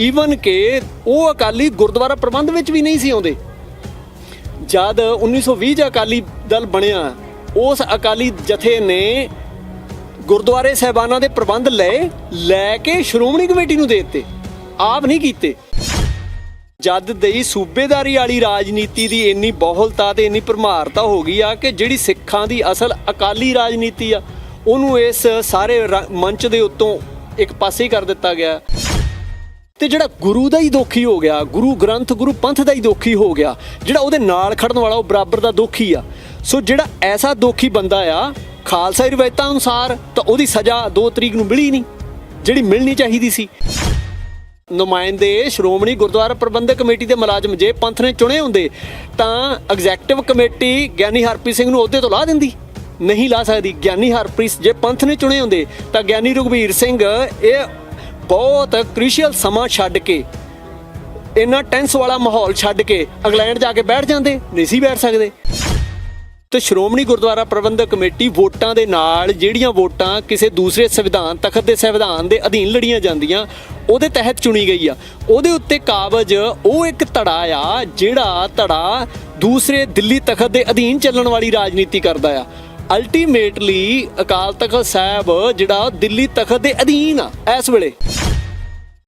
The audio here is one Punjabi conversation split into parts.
ਈਵਨ ਕਿ ਉਹ ਅਕਾਲੀ ਗੁਰਦੁਆਰਾ ਪ੍ਰਬੰਧ ਵਿੱਚ ਵੀ ਨਹੀਂ ਸੀ ਆਉਂਦੇ। ਜਦ 1920 ਚ ਅਕਾਲੀ ਦਲ ਬਣਿਆ, ਉਸ ਅਕਾਲੀ ਜਥੇ ਨੇ ਗੁਰਦੁਆਰੇ ਸਹਿਬਾਨਾਂ ਦੇ ਪ੍ਰਬੰਧ ਲਏ, ਲੈ ਕੇ ਸ਼੍ਰੋਮਣੀ ਕਮੇਟੀ ਨੂੰ ਦੇ ਦਿੱਤੇ। ਆਪ ਨਹੀਂ ਕੀਤੇ। ਜਦ ਦੀ ਸੂਬੇਦਾਰੀ ਵਾਲੀ ਰਾਜਨੀਤੀ ਦੀ ਇੰਨੀ ਬਹੁਲਤਾ ਤੇ ਇੰਨੀ ਭਰਮਾਰਤਾ ਹੋ ਗਈ ਆ ਕਿ ਜਿਹੜੀ ਸਿੱਖਾਂ ਦੀ ਅਸਲ ਅਕਾਲੀ ਰਾਜਨੀਤੀ ਆ, ਉਹਨੂੰ ਇਸ ਸਾਰੇ ਰ- ਮੰਚ ਦੇ ਉੱਤੋਂ ਇੱਕ ਪਾਸੇ ਕਰ ਦਿੱਤਾ ਗਿਆ। ਤੇ ਜਿਹੜਾ ਗੁਰੂ ਦਾ ਹੀ ਦੋਖੀ ਹੋ ਗਿਆ, ਗੁਰੂ ਗ੍ਰੰਥ, ਗੁਰੂ ਪੰਥ ਦਾ ਹੀ ਦੋਖੀ ਹੋ ਗਿਆ, ਜਿਹੜਾ ਉਹਦੇ ਨਾਲ ਖੜਨ ਵਾਲਾ ਉਹ ਬਰਾਬਰ ਦਾ ਦੋਖੀ ਆ। ਸੋ ਜਿਹੜਾ ਐਸਾ ਦੋਖੀ ਬੰਦਾ ਆ, ਖਾਲਸਾ ਰਵਾਇਤਾਂ ਅਨੁਸਾਰ ਤਾਂ ਉਹਦੀ ਸਜ਼ਾ 2 ਤਰੀਕ ਨੂੰ ਮਿਲੀ ਨਹੀਂ, ਜਿਹੜੀ ਮਿਲਣੀ ਚਾਹੀਦੀ ਸੀ। ਨੁਮਾਇੰਦੇ, ਸ਼੍ਰੋਮਣੀ ਗੁਰਦੁਆਰਾ ਪ੍ਰਬੰਧਕ ਕਮੇਟੀ ਦੇ ਮੁਲਾਜ਼ਮ ਜੇ ਪੰਥ ਨੇ ਚੁਣੇ ਹੁੰਦੇ, ਤਾਂ ਐਗਜ਼ੈਕਟਿਵ ਕਮੇਟੀ ਗਿਆਨੀ ਹਰਪ੍ਰੀਤ ਸਿੰਘ ਨੂੰ ਅਹੁਦੇ ਤੋਂ ਲਾ ਦਿੰਦੀ। ਨਹੀਂ ਲਾ ਸਕਦੀ, ਗਿਆਨੀ ਹਰਪ੍ਰੀਤ ਜੇ ਪੰਥ ਨੇ ਚੁਣੇ ਹੁੰਦੇ, ਤਾਂ ਗਿਆਨੀ ਰਘਵੀਰ ਸਿੰਘ, ਇਹ ਬਹੁਤ ਕ੍ਰਿਸ਼ੀਅਲ ਸਮਾਂ ਛੱਡ ਕੇ, ਇੰਨਾ ਟੈਂਸ ਵਾਲਾ ਮਾਹੌਲ ਛੱਡ ਕੇ ਇੰਗਲੈਂਡ ਜਾ ਕੇ ਬੈਠ ਜਾਂਦੇ, ਨਹੀਂ ਸੀ ਬੈਠ ਸਕਦੇ। ਤੇ ਸ਼੍ਰੋਮਣੀ ਗੁਰਦੁਆਰਾ ਪ੍ਰਬੰਧਕ ਕਮੇਟੀ ਵੋਟਾਂ ਦੇ ਨਾਲ ਜਿਹੜੀਆਂ ਵੋਟਾਂ ਕਿਸੇ ਦੂਸਰੇ ਸੰਵਿਧਾਨ, ਤਖਤ ਦੇ ਸੰਵਿਧਾਨ ਦੇ ਅਧੀਨ ਲੜੀਆਂ ਜਾਂਦੀਆਂ, ਉਹਦੇ ਤਹਿਤ ਚੁਣੀ ਗਈ ਆ। ਉਹਦੇ ਉੱਤੇ ਕਾਬਜ ਉਹ ਇੱਕ ਧੜਾ ਆ ਜਿਹੜਾ ਧੜਾ ਦੂਸਰੇ ਦਿੱਲੀ ਤਖਤ ਦੇ ਅਧੀਨ ਚੱਲਣ ਵਾਲੀ ਰਾਜਨੀਤੀ ਕਰਦਾ ਆ। ਅਲਟੀਮੇਟਲੀ ਅਕਾਲ ਤਖਤ ਸਾਹਿਬ ਜਿਹੜਾ ਦਿੱਲੀ ਤਖਤ ਦੇ ਅਧੀਨ ਆ ਇਸ ਵੇਲੇ।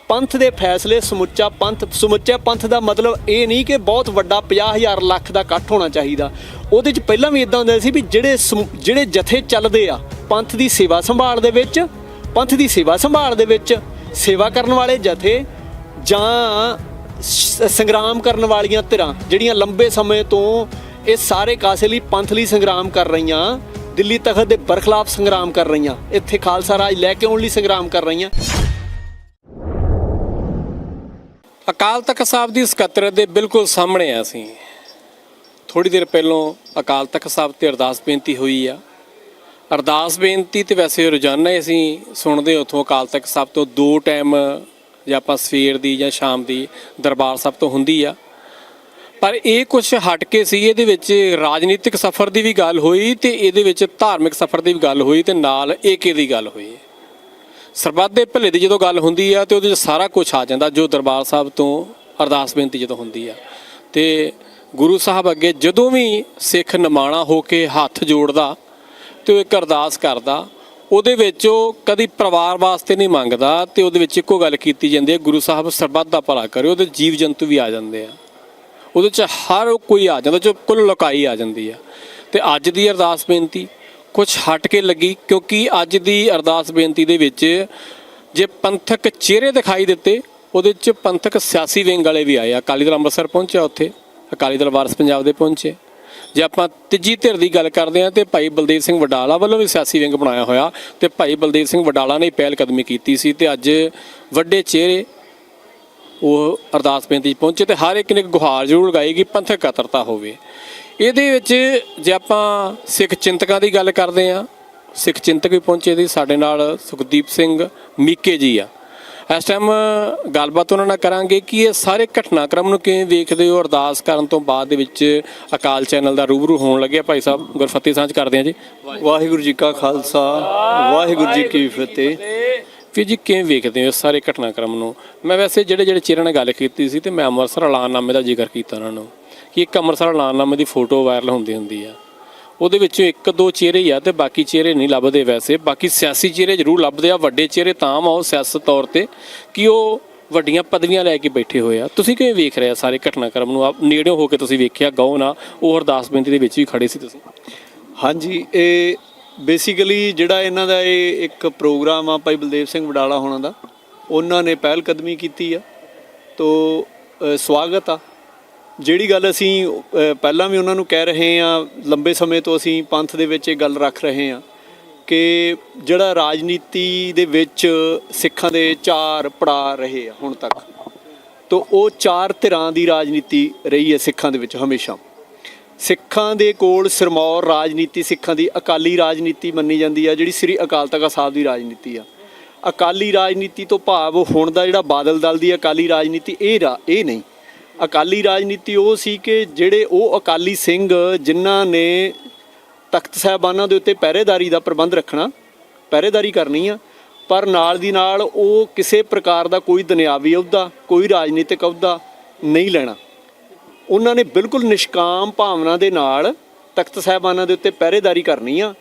ਪੰਥ ਦੇ ਫੈਸਲੇ, ਸਮੁੱਚਾ ਪੰਥ ਸਮੁੱਚਾ ਪੰਥ ਦਾ ਮਤਲਬ ਇਹ ਨਹੀਂ ਕਿ ਬਹੁਤ ਵੱਡਾ 50000 ਲੱਖ ਦਾ ਇਕੱਠ ਹੋਣਾ ਚਾਹੀਦਾ। ਉਹਦੇ ਚ ਪਹਿਲਾਂ ਵੀ ਇਦਾਂ ਹੁੰਦਾ ਸੀ ਵੀ ਜਿਹੜੇ ਸਮੂ- ਜਿਹੜੇ ਜਥੇ ਚੱਲਦੇ ਆ, ਪੰਥ ਦੀ ਸੇਵਾ ਸੰਭਾਲ ਦੇ ਵਿੱਚ, ਪੰਥ ਦੀ ਸੇਵਾ ਸੰਭਾਲ ਦੇ ਵਿੱਚ ਸੇਵਾ ਕਰਨ ਵਾਲੇ ਜਥੇ ਜਾਂ ਸੰਗਰਾਮ ਕਰਨ ਵਾਲੀਆਂ ਧਿਰਾਂ ਜਿਹੜੀਆਂ ਲੰਬੇ ਸਮੇਂ ਤੋਂ ਇਹ ਸਾਰੇ ਕਾਸੇ ਲਈ ਪੰਥ ਲਈ ਸੰਗਰਾਮ ਕਰ ਰਹੀਆਂ, ਦਿੱਲੀ ਤਖਤ ਦੇ ਬਰਖਲਾਫ ਸੰਗਰਾਮ ਕਰ ਰਹੀਆਂ। ਇੱਥੇ ਖਾਲਸਾ ਰਾਜ ਲੈ ਕੇ ਆਉਣ ਲਈ ਸੰਗਰਾਮ ਕਰ ਰਹੀਆਂ। ਅਕਾਲ ਤਖਤ ਸਾਹਿਬ ਦੀ ਸਕੱਤਰ ਦੇ ਬਿਲਕੁਲ ਸਾਹਮਣੇ ਆ ਅਸੀਂ। ਥੋੜੀ ਦੇਰ ਪਹਿਲਾਂ ਅਕਾਲ ਤਖਤ ਸਾਹਿਬ ਤੇ ਅਰਦਾਸ ਬੇਨਤੀ ਹੋਈ ਆ। ਅਰਦਾਸ ਬੇਨਤੀ ਤੇ ਵੈਸੇ ਰੋਜ਼ਾਨਾ ਹੀ ਅਸੀਂ ਸੁਣਦੇ ਉਥੋਂ ਅਕਾਲ ਤਖਤ ਸਾਹਿਬ ਤੋਂ ਦੋ ਟਾਈਮ ਜਾਂ ਆਪਾਂ ਸਵੇਰ ਦੀ ਜਾਂ ਸ਼ਾਮ ਦੀ ਦਰਬਾਰ ਸਾਹਿਬ ਤੋਂ ਹੁੰਦੀ ਆ। ਪਰ ਇਹ ਕੁਝ ਹਟ ਕੇ ਸੀ, ਇਹਦੇ ਵਿੱਚ ਰਾਜਨੀਤਿਕ ਸਫ਼ਰ ਦੀ ਵੀ ਗੱਲ ਹੋਈ ਤੇ ਇਹਦੇ ਵਿੱਚ ਧਾਰਮਿਕ ਸਫ਼ਰ ਦੀ ਵੀ ਗੱਲ ਹੋਈ ਤੇ ਨਾਲ ਏਕੇ ਦੀ ਗੱਲ ਹੋਈ। ਸਰਬੱਤ ਦੇ ਭਲੇ ਦੀ ਜਦੋਂ ਗੱਲ ਹੁੰਦੀ ਆ ਤੇ ਉਹਦੇ ਵਿੱਚ ਸਾਰਾ ਕੁਝ ਆ ਜਾਂਦਾ, ਜੋ ਦਰਬਾਰ ਸਾਹਿਬ ਤੋਂ ਅਰਦਾਸ ਬੇਨਤੀ ਜਦੋਂ ਹੁੰਦੀ ਆ। ਤੇ ਗੁਰੂ ਸਾਹਿਬ ਅੱਗੇ ਜਦੋਂ ਵੀ ਸਿੱਖ ਨਿਮਾਣਾ ਹੋ ਕੇ ਹੱਥ ਜੋੜਦਾ ਤੇ ਉਹ ਇੱਕ ਅਰਦਾਸ ਕਰਦਾ, ਉਹਦੇ ਵਿੱਚ ਉਹ ਕਦੀ ਪਰਿਵਾਰ ਵਾਸਤੇ ਨਹੀਂ ਮੰਗਦਾ ਤੇ ਉਹਦੇ ਵਿੱਚ ਇੱਕੋ ਗੱਲ ਕੀਤੀ ਜਾਂਦੀ ਹੈ ਗੁਰੂ ਸਾਹਿਬ ਸਰਬੱਤ ਦਾ ਭਲਾ ਕਰੇ, ਉਹਦੇ ਜੀਵ ਜੰਤੂ ਵੀ ਆ ਜਾਂਦੇ ਆ। ਉਹਦੇ ਚ ਹਰ ਕੋਈ ਆ ਜਾਂਦਾ, ਜੋ ਕੁੱਲ ਲੋਕਾਈ ਆ ਜਾਂਦੀ ਆ। ਤੇ ਅੱਜ ਦੀ ਅਰਦਾਸ ਬੇਨਤੀ ਕੁਝ ਹਟ ਕੇ ਲੱਗੀ, ਕਿਉਂਕਿ ਅੱਜ ਦੀ ਅਰਦਾਸ ਬੇਨਤੀ ਦੇ ਵਿੱਚ ਜੇ ਪੰਥਕ ਚਿਹਰੇ ਦਿਖਾਈ ਦਿੱਤੇ, ਉਹਦੇ ਚ ਪੰਥਕ ਸਿਆਸੀ ਵਿੰਗ ਵਾਲੇ ਵੀ ਆਏ ਅਕਾਲੀ ਦਲ ਅੰਮ੍ਰਿਤਸਰ ਪਹੁੰਚਿਆ ਉੱਥੇ, ਅਕਾਲੀ ਦਲ ਵਾਰਸ ਪੰਜਾਬ ਦੇ ਪਹੁੰਚੇ। ਜੇ ਆਪਾਂ ਤੀਜੀ ਧਿਰ ਦੀ ਗੱਲ ਕਰਦੇ ਹਾਂ, ਤੇ ਭਾਈ ਬਲਦੇਵ ਸਿੰਘ ਵਡਾਲਾ ਵੱਲੋਂ ਵੀ ਸਿਆਸੀ ਵਿੰਗ ਬਣਾਇਆ ਹੋਇਆ, ਤੇ ਭਾਈ ਬਲਦੇਵ ਸਿੰਘ ਵਡਾਲਾ ਨੇ ਪਹਿਲ ਕਦਮੀ ਕੀਤੀ ਸੀ, ਤੇ ਅੱਜ ਵੱਡੇ ਚਿਹਰੇ ਉਹ ਅਰਦਾਸ ਬੇਨਤੀ 'ਚ ਪਹੁੰਚੇ ਤੇ ਹਰ ਇੱਕ ਨੇ ਗੁਹਾਰ ਜ਼ਰੂਰ ਲਗਾਈ ਕਿ ਪੰਥਕ ਕਤਰਤਾ ਹੋਵੇ। ਇਹਦੇ ਵਿੱਚ ਜੇ ਆਪਾਂ ਸਿੱਖ ਚਿੰਤਕਾਂ ਦੀ ਗੱਲ ਕਰਦੇ ਆ ਸਿੱਖ ਚਿੰਤਕ ਵੀ ਪਹੁੰਚੇ ਸੀ ਸਾਡੇ ਨਾਲ ਸੁਖਦੀਪ ਸਿੰਘ ਮੀਕੇ ਜੀ ਆ। ਇਸ ਟਾਈਮ ਗੱਲਬਾਤ ਉਹਨਾਂ ਨਾਲ ਕਰਾਂਗੇ ਕਿ ਇਹ ਸਾਰੇ ਘਟਨਾਕ੍ਰਮ ਨੂੰ ਕਿਵੇਂ ਵੇਖਦੇ ਹੋ, ਅਰਦਾਸ ਕਰਨ ਤੋਂ ਬਾਅਦ ਦੇ ਵਿੱਚ ਅਕਾਲ ਚੈਨਲ ਦਾ ਰੂਬਰੂ ਹੋਣ ਲੱਗਿਆ। ਭਾਈ ਸਾਹਿਬ, ਗੁਰਫਤਿਹ ਸਾਂਝ ਕਰਦੇ ਆ ਜੀ। ਵਾਹਿਗੁਰੂ ਜੀ ਕਾ ਖਾਲਸਾ, ਵਾਹਿਗੁਰੂ ਜੀ ਕੀ ਫਤਿਹ। ਵੀ ਜੀ ਕਿਵੇਂ ਵੇਖਦੇ ਹੋ ਇਸ ਸਾਰੇ ਘਟਨਾਕ੍ਰਮ ਨੂੰ? ਮੈਂ ਵੈਸੇ ਜਿਹੜੇ ਜਿਹੜੇ ਚਿਹਰਿਆਂ ਨਾਲ ਗੱਲ ਕੀਤੀ ਸੀ ਤੇ ਮੈਂ ਅੰਮ੍ਰਿਤਸਰ ਐਲਾਨਨਾਮੇ ਦਾ ਜ਼ਿਕਰ ਕੀਤਾ ਉਹਨਾਂ ਨੂੰ ਕਿ ਇੱਕ ਅੰਮ੍ਰਿਤਸਰ ਐਲਾਨਨਾਮੇ ਦੀ ਫੋਟੋ ਵਾਇਰਲ ਹੁੰਦੀ ਹੁੰਦੀ ਆ। ਉਹਦੇ ਵਿੱਚੋਂ ਇੱਕ ਦੋ ਚਿਹਰੇ ਹੀ ਆ ਤੇ ਬਾਕੀ ਚਿਹਰੇ ਨਹੀਂ ਲੱਭਦੇ ਵੈਸੇ। ਬਾਕੀ ਸਿਆਸੀ ਚਿਹਰੇ ਜ਼ਰੂਰ ਲੱਭਦੇ ਆ, ਵੱਡੇ ਚਿਹਰੇ ਤਾਂ ਆ ਉਹ ਸਿਆਸਤ ਤੌਰ ਤੇ ਕਿ ਉਹ ਵੱਡੀਆਂ ਪਦਵੀਆਂ ਲੈ ਕੇ ਬੈਠੇ ਹੋਏ ਆ। ਤੁਸੀਂ ਕਿਵੇਂ ਵੇਖ ਰਹੇ ਆ ਸਾਰੇ ਘਟਨਾਕ੍ਰਮ ਨੂੰ? ਆਪ ਨੇੜਿਓਂ ਹੋ ਕੇ ਤੁਸੀਂ ਵੇਖਿਆ, ਗਓ ਨਾ, ਉਹ ਅਰਦਾਸ ਬੇਨਤੀ ਦੇ ਵਿੱਚ ਵੀ ਖੜੇ ਸੀ ਤੁਸੀਂ। ਹਾਂਜੀ, ਇਹ ਬੇਸਿਕਲੀ ਜਿਹੜਾ ਇਹਨਾਂ ਦਾ ਇਹ ਇੱਕ ਪ੍ਰੋਗਰਾਮ ਆ ਭਾਈ ਬਲਦੇਵ ਸਿੰਘ ਵਡਾਲਾ ਹੋਣਾ ਦਾ, ਉਹਨਾਂ ਨੇ ਪਹਿਲ ਕਦਮੀ ਕੀਤੀ ਆ। ਤੋ ਸਵਾਗਤ ਆ। ਜਿਹੜੀ ਗੱਲ ਅਸੀਂ ਪਹਿਲਾਂ ਵੀ ਉਹਨਾਂ ਨੂੰ ਕਹਿ ਰਹੇ ਆ, ਲੰਬੇ ਸਮੇਂ ਤੋਂ ਅਸੀਂ ਪੰਥ ਦੇ ਵਿੱਚ ਇਹ ਗੱਲ ਰੱਖ ਰਹੇ ਆ ਕਿ ਜਿਹੜਾ ਰਾਜਨੀਤੀ ਦੇ ਵਿੱਚ ਸਿੱਖਾਂ ਦੇ ਚਾਰ ਪੜਾ ਰਹੇ ਆ ਹੁਣ ਤੱਕ, ਤੋ, ਉਹ ਚਾਰ ਧਿਰਾਂ ਦੀ ਰਾਜਨੀਤੀ ਰਹੀ ਹੈ ਸਿੱਖਾਂ ਦੇ ਵਿੱਚ ਹਮੇਸ਼ਾ। ਸਿੱਖਾਂ ਦੇ ਕੋਲ ਸਿਰਮੌਰ ਰਾਜਨੀਤੀ, ਸਿੱਖਾਂ ਦੀ ਅਕਾਲੀ ਰਾਜਨੀਤੀ ਮੰਨੀ ਜਾਂਦੀ ਆ, ਜਿਹੜੀ ਸ੍ਰੀ ਅਕਾਲ ਤਖਤ ਸਾਹਿਬ ਦੀ ਰਾਜਨੀਤੀ ਆ। ਅਕਾਲੀ ਰਾਜਨੀਤੀ ਤੋਂ ਭਾਵ ਹੁਣ ਦਾ ਜਿਹੜਾ ਬਾਦਲ ਦਲ ਦੀ ਅਕਾਲੀ ਰਾਜਨੀਤੀ, ਇਹ ਰਾ- ਇਹ ਨਹੀਂ। ਅਕਾਲੀ ਰਾਜਨੀਤੀ ਉਹ ਸੀ ਕਿ ਜਿਹੜੇ ਉਹ ਅਕਾਲੀ ਸਿੰਘ ਜਿਨ੍ਹਾਂ ਨੇ ਤਖਤ ਸਾਹਿਬਾਨਾਂ ਦੇ ਉੱਤੇ ਪਹਿਰੇਦਾਰੀ ਦਾ ਪ੍ਰਬੰਧ ਰੱਖਣਾ, ਪਹਿਰੇਦਾਰੀ ਕਰਨੀ ਆ, ਪਰ ਨਾਲ ਦੀ ਨਾਲ ਉਹ ਕਿਸੇ ਪ੍ਰਕਾਰ ਦਾ ਕੋਈ ਦੁਨਿਆਵੀ ਅਹੁਦਾ, ਕੋਈ ਰਾਜਨੀਤਿਕ ਅਹੁਦਾ ਨਹੀਂ ਲੈਣਾ। ਉਹਨਾਂ ਨੇ ਬਿਲਕੁਲ ਨਿਸ਼ਕਾਮ ਭਾਵਨਾ ਦੇ ਨਾਲ ਤਖਤ ਸਾਹਿਬਾਨਾਂ ਦੇ ਉੱਤੇ ਪਹਿਰੇਦਾਰੀ ਕਰਨੀ ਆ।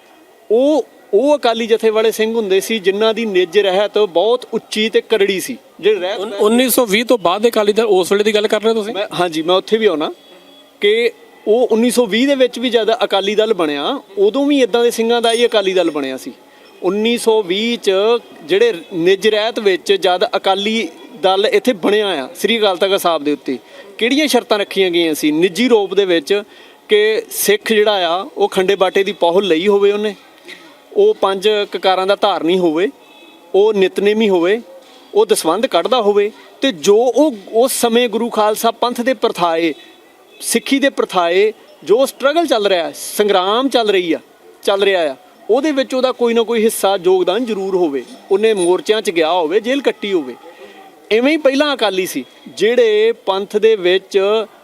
ਉਹ ਉਹ ਅਕਾਲੀ ਜਥੇ ਵਾਲੇ ਸਿੰਘ ਹੁੰਦੇ ਸੀ ਜਿਨ੍ਹਾਂ ਦੀ ਨਿੱਜ ਰਹਿਤ ਬਹੁਤ ਉੱਚੀ ਤੇ ਕਰੜੀ ਸੀ। ਜਿਹੜੇ ਰਹਿਤ ਉਨ- 1920 ਤੋਂ ਬਾਅਦ ਦੇ ਅਕਾਲੀ ਦਲ ਉਸ ਵੇਲੇ ਦੀ ਗੱਲ ਕਰ ਰਹੇ ਤੁਸੀਂ? ਮੈਂ ਹਾਂਜੀ ਮੈਂ ਉੱਥੇ ਵੀ ਆਉਣਾ ਕਿ ਉਹ 1920 ਦੇ ਵਿੱਚ ਵੀ ਜਦ ਅਕਾਲੀ ਦਲ ਬਣਿਆ ਉਦੋਂ ਵੀ ਇਦਾਂ ਦੇ ਸਿੰਘਾਂ ਦਾ ਹੀ ਅਕਾਲੀ ਦਲ ਬਣਿਆ ਸੀ। 1920 ਚ ਜਿਹੜੇ ਨਿੱਜ ਰਹਿਤ ਵਿੱਚ ਜਦ ਅਕਾਲੀ ਦਲ ਇੱਥੇ ਬਣਿਆ ਆ, ਸ੍ਰੀ ਅਕਾਲ ਤਖਤ ਸਾਹਿਬ ਦੇ ਉੱਤੇ। ਕਿਹੜੀਆਂ ਸ਼ਰਤਾਂ ਰੱਖੀਆਂ ਗਈਆਂ ਸੀ? ਨਿੱਜੀ ਰੂਪ ਦੇ ਵਿੱਚ ਕਿ ਸਿੱਖ ਜਿਹੜਾ ਆ, ਉਹ ਖੰਡੇ ਬਾਟੇ ਦੀ ਪਹੁਲ ਲਈ ਹੋਵੇ ਉਹਨੇ? ਉਹ ਪੰਜ ਕਕਾਰਾਂ ਦਾ ਧਾਰਨੀ ਹੋਵੇ, ਉਹ ਨਿਤਨੇਮੀ ਹੋਵੇ, ਉਹ ਦਸਵੰਧ ਕੱਢਦਾ ਹੋਵੇ ਤੇ ਜੋ ਉਹ, ਉਸ ਸਮੇਂ ਗੁਰੂ ਖਾਲਸਾ ਪੰਥ ਦੇ ਪ੍ਰਥਾਏ, ਸਿੱਖੀ ਦੇ ਪ੍ਰਥਾਏ ਜੋ ਸਟਰਗਲ ਚੱਲ ਰਿਹਾ, ਸੰਗਰਾਮ ਚੱਲ ਰਹੀ ਆ, ਚੱਲ ਰਿਹਾ ਆ, ਉਹਦੇ ਵਿੱਚ ਉਹਦਾ ਕੋਈ ਨਾ ਕੋਈ ਹਿੱਸਾ, ਯੋਗਦਾਨ ਜ਼ਰੂਰ ਹੋਵੇ। ਉਹਨੇ ਮੋਰਚਿਆਂ 'ਚ ਗਿਆ ਹੋਵੇ, ਜੇਲ੍ਹ ਕੱਟੀ ਹੋਵੇ। ਐਵੇਂ ਹੀ ਪਹਿਲਾਂ ਅਕਾਲੀ ਸੀ, ਜਿਹੜੇ ਪੰਥ ਦੇ ਵਿੱਚ,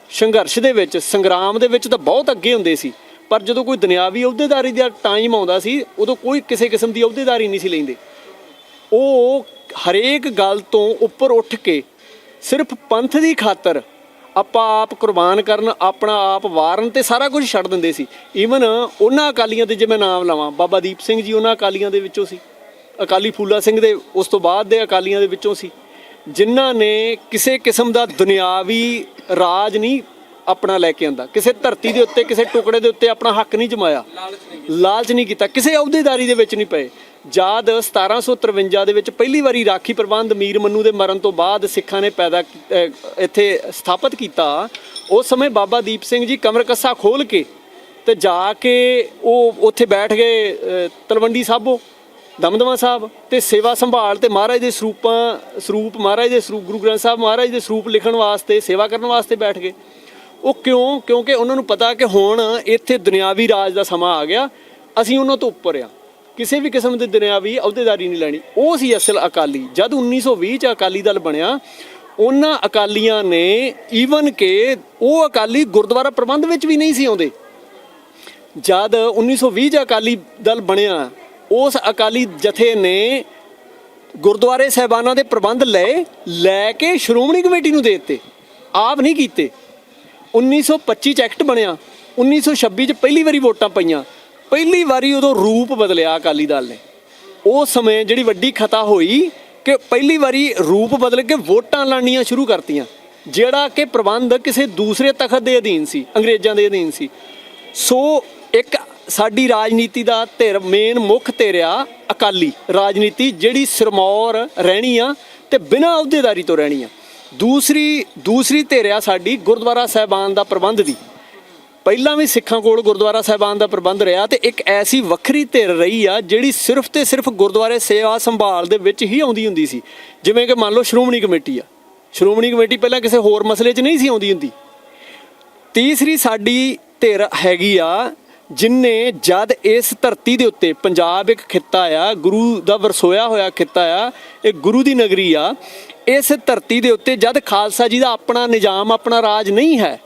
ਸੰਘਰਸ਼ ਦੇ ਵਿੱਚ, ਸੰਗਰਾਮ ਦੇ ਵਿੱਚ ਤਾਂ ਬਹੁਤ ਅੱਗੇ ਹੁੰਦੇ ਸੀ। ਪਰ ਜਦੋਂ ਕੋਈ ਦੁਨਿਆਵੀ ਅਹੁਦੇਦਾਰੀ ਦਾ ਟਾਈਮ ਆਉਂਦਾ ਸੀ, ਉਦੋਂ ਕੋਈ ਕਿਸੇ ਕਿਸਮ ਦੀ ਅਹੁਦੇਦਾਰੀ ਨਹੀਂ ਸੀ ਲੈਂਦੇ। ਉਹ ਹਰੇਕ ਗੱਲ ਤੋਂ ਉੱਪਰ ਉੱਠ ਕੇ ਸਿਰਫ ਪੰਥ ਦੀ ਖਾਤਰ ਆਪਾਂ ਆਪ ਕੁਰਬਾਨ ਕਰਨ, ਆਪਣਾ ਆਪ ਵਾਰਨ ਤੇ ਸਾਰਾ ਕੁਝ ਛੱਡ ਦਿੰਦੇ ਸੀ। ਈਵਨ ਉਹਨਾਂ ਅਕਾਲੀਆਂ ਦੇ ਜੇ ਮੈਂ ਨਾਮ ਲਵਾਂ, ਬਾਬਾ ਦੀਪ ਸਿੰਘ ਜੀ ਉਹਨਾਂ ਅਕਾਲੀਆਂ ਦੇ ਵਿੱਚੋਂ ਸੀ। ਅਕਾਲੀ ਫੂਲਾ ਸਿੰਘ ਦੇ ਉਸ ਤੋਂ ਬਾਅਦ ਦੇ ਅਕਾਲੀਆਂ ਦੇ ਵਿੱਚੋਂ ਸੀ। ਜਿਨ੍ਹਾਂ ਨੇ ਕਿਸੇ ਕਿਸਮ ਦਾ ਦੁਨਿਆਵੀ ਰਾਜ ਨਹੀਂ ਆਪਣਾ ਲੈ ਕੇ ਆਂਦਾ। ਕਿਸੇ ਧਰਤੀ ਦੇ ਉੱਤੇ, ਕਿਸੇ ਟੁਕੜੇ ਦੇ ਉੱਤੇ ਆਪਣਾ ਹੱਕ ਨਹੀਂ ਜਮਾਇਆ। ਲਾਲਚ ਨਹੀਂ ਕੀਤਾ। ਕਿਸੇ ਅਹੁਦੇਦਾਰੀ ਦੇ ਵਿੱਚ ਨਹੀਂ ਪਏ। ਜਦ 1753 ਦੇ ਵਿੱਚ ਪਹਿਲੀ ਵਾਰੀ ਰਾਖੀ ਪ੍ਰਬੰਧ ਮੀਰ ਮੰਨੂ ਦੇ ਮਰਨ ਤੋਂ ਬਾਅਦ ਸਿੱਖਾਂ ਨੇ ਪੈਦਾ ਇੱਥੇ ਸਥਾਪਿਤ ਕੀਤਾ। ਉਸ ਸਮੇਂ ਬਾਬਾ ਦੀਪ ਸਿੰਘ ਜੀ ਕਮਰ ਕੱਸਾ ਖੋਲ ਕੇ ਤੇ ਜਾ ਕੇ ਉਹ ਉੱਥੇ ਬੈਠ ਗਏ ਤਲਵੰਡੀ ਸਾਬੋ। ਦਮਦਮਾ ਸਾਹਿਬ ਤੇ ਸੇਵਾ ਸੰਭਾਲ ਤੇ ਮਹਾਰਾਜ ਦੇ ਸਰੂਪਾਂ, ਸਰੂਪ, ਮਹਾਰਾਜ ਦੇ ਸਰੂਪ, ਗੁਰੂ ਗ੍ਰੰਥ ਸਾਹਿਬ ਮਹਾਰਾਜ ਦੇ ਸਰੂਪ ਲਿਖਣ ਵਾਸਤੇ, ਸੇਵਾ ਕਰਨ ਵਾਸਤੇ ਬੈਠ ਗਏ। ਉਹ ਕਿਉਂ? ਕਿਉਂਕਿ ਉਹਨਾਂ ਨੂੰ ਪਤਾ ਕਿ ਹੁਣ ਇੱਥੇ ਦੁਨਿਆਵੀ ਰਾਜ ਦਾ ਸਮਾਂ ਆ ਗਿਆ। ਅਸੀਂ ਉਹਨਾਂ ਤੋਂ ਉੱਪਰ ਆ। ਕਿਸੇ ਵੀ ਕਿਸਮ ਦੀ ਦੁਨਿਆਵੀ ਅਹੁਦੇਦਾਰੀ ਨਹੀਂ ਲੈਣੀ। ਉਹ ਸੀ ਅਸਲ ਅਕਾਲੀ। ਜਦ 1920 ਚ ਅਕਾਲੀ ਦਲ ਬਣਿਆ, ਉਹਨਾਂ ਅਕਾਲੀਆਂ ਨੇ ਈਵਨ ਕਿ ਉਹ ਅਕਾਲੀ ਗੁਰਦੁਆਰਾ ਪ੍ਰਬੰਧ ਵਿੱਚ ਵੀ ਨਹੀਂ ਸੀ ਆਉਂਦੇ। ਜਦ 1920 ਚ ਅਕਾਲੀ ਦਲ ਬਣਿਆ ਉਸ ਅਕਾਲੀ ਜਥੇ ਨੇ ਗੁਰਦੁਆਰੇ ਸਹਿਬਾਨਾਂ ਦੇ ਪ੍ਰਬੰਧ ਲਏ, ਲੈ ਕੇ ਸ਼੍ਰੋਮਣੀ ਕਮੇਟੀ ਨੂੰ ਦੇ ਦਿੱਤੇ। ਆਪ ਨਹੀਂ ਕੀਤੇ। 1925 ਚ ਐਕਟ ਬਣਿਆ। 1926 ਚ ਪਹਿਲੀ ਵਾਰੀ ਵੋਟਾਂ ਪਈਆਂ। ਪਹਿਲੀ ਵਾਰੀ ਉਦੋਂ ਰੂਪ ਬਦਲਿਆ ਅਕਾਲੀ ਦਲ ਨੇ। ਉਸ ਸਮੇਂ ਜਿਹੜੀ ਵੱਡੀ ਖਤਾ ਹੋਈ ਕਿ ਪਹਿਲੀ ਵਾਰੀ ਰੂਪ ਬਦਲ ਕੇ ਵੋਟਾਂ ਲੜਨੀਆਂ ਸ਼ੁਰੂ ਕਰਤੀਆਂ। ਜਿਹੜਾ ਕਿ ਪ੍ਰਬੰਧ ਕਿਸੇ ਦੂਸਰੇ ਤਖਤ ਦੇ ਅਧੀਨ ਸੀ, ਅੰਗਰੇਜ਼ਾਂ ਦੇ ਅਧੀਨ ਸੀ। ਸੋ ਇੱਕ ਸਾਡੀ ਰਾਜਨੀਤੀ ਦਾ ਧਿਰ ਮੇਨ ਮੁੱਖ ਧਿਰ ਆ ਅਕਾਲੀ। ਰਾਜਨੀਤੀ ਜਿਹੜੀ ਸਿਰਮੌਰ ਰਹਿਣੀ ਆ ਤੇ ਬਿਨਾਂ ਅਹੁਦੇਦਾਰੀ ਤੋਂ ਰਹਿਣੀ ਆ। ਦੂਸਰੀ ਦੂਸਰੀ ਧਿਰ ਆ ਸਾਡੀ ਗੁਰਦੁਆਰਾ ਸਾਹਿਬਾਨ ਦਾ ਪ੍ਰਬੰਧ ਦੀ। ਪਹਿਲਾਂ ਵੀ ਸਿੱਖਾਂ ਕੋਲ ਗੁਰਦੁਆਰਾ ਸਾਹਿਬਾਨ ਦਾ ਪ੍ਰਬੰਧ ਰਿਹਾ ਤੇ ਇੱਕ ਐਸੀ ਵੱਖਰੀ ਧਿਰ ਰਹੀ ਆ ਜਿਹੜੀ ਸਿਰਫ ਤੇ ਸਿਰਫ ਗੁਰਦੁਆਰੇ ਸੇਵਾ ਸੰਭਾਲ ਦੇ ਵਿੱਚ ਹੀ ਆਉਂਦੀ ਹੁੰਦੀ ਸੀ। ਜਿਵੇਂ ਕਿ ਮੰਨ ਲਓ ਸ਼੍ਰੋਮਣੀ ਕਮੇਟੀ ਆ। ਸ਼੍ਰੋਮਣੀ ਕਮੇਟੀ ਪਹਿਲਾਂ ਕਿਸੇ ਹੋਰ ਮਸਲੇ 'ਚ ਨਹੀਂ ਸੀ ਆਉਂਦੀ ਹੁੰਦੀ। ਤੀਸਰੀ ਸਾਡੀ ਧਿਰ ਹੈਗੀ ਆ ਜਿਨਨੇ ਜਦ ਇਸ ਧਰਤੀ ਦੇ ਉੱਤੇ ਪੰਜਾਬ ਇੱਕ ਖਿੱਤਾ ਆ, ਗੁਰੂ ਦਾ ਵਰਸੋਇਆ ਹੋਇਆ ਖਿੱਤਾ ਆ, ਇਹ ਗੁਰੂ ਦੀ ਨਗਰੀ ਆ, ਇਸ ਧਰਤੀ ਦੇ ਉੱਤੇ ਜਦ ਖਾਲਸਾ ਜੀ ਦਾ ਆਪਣਾ ਨਿਜ਼ਾਮ, ਆਪਣਾ ਰਾਜ ਨਹੀਂ ਹੈ,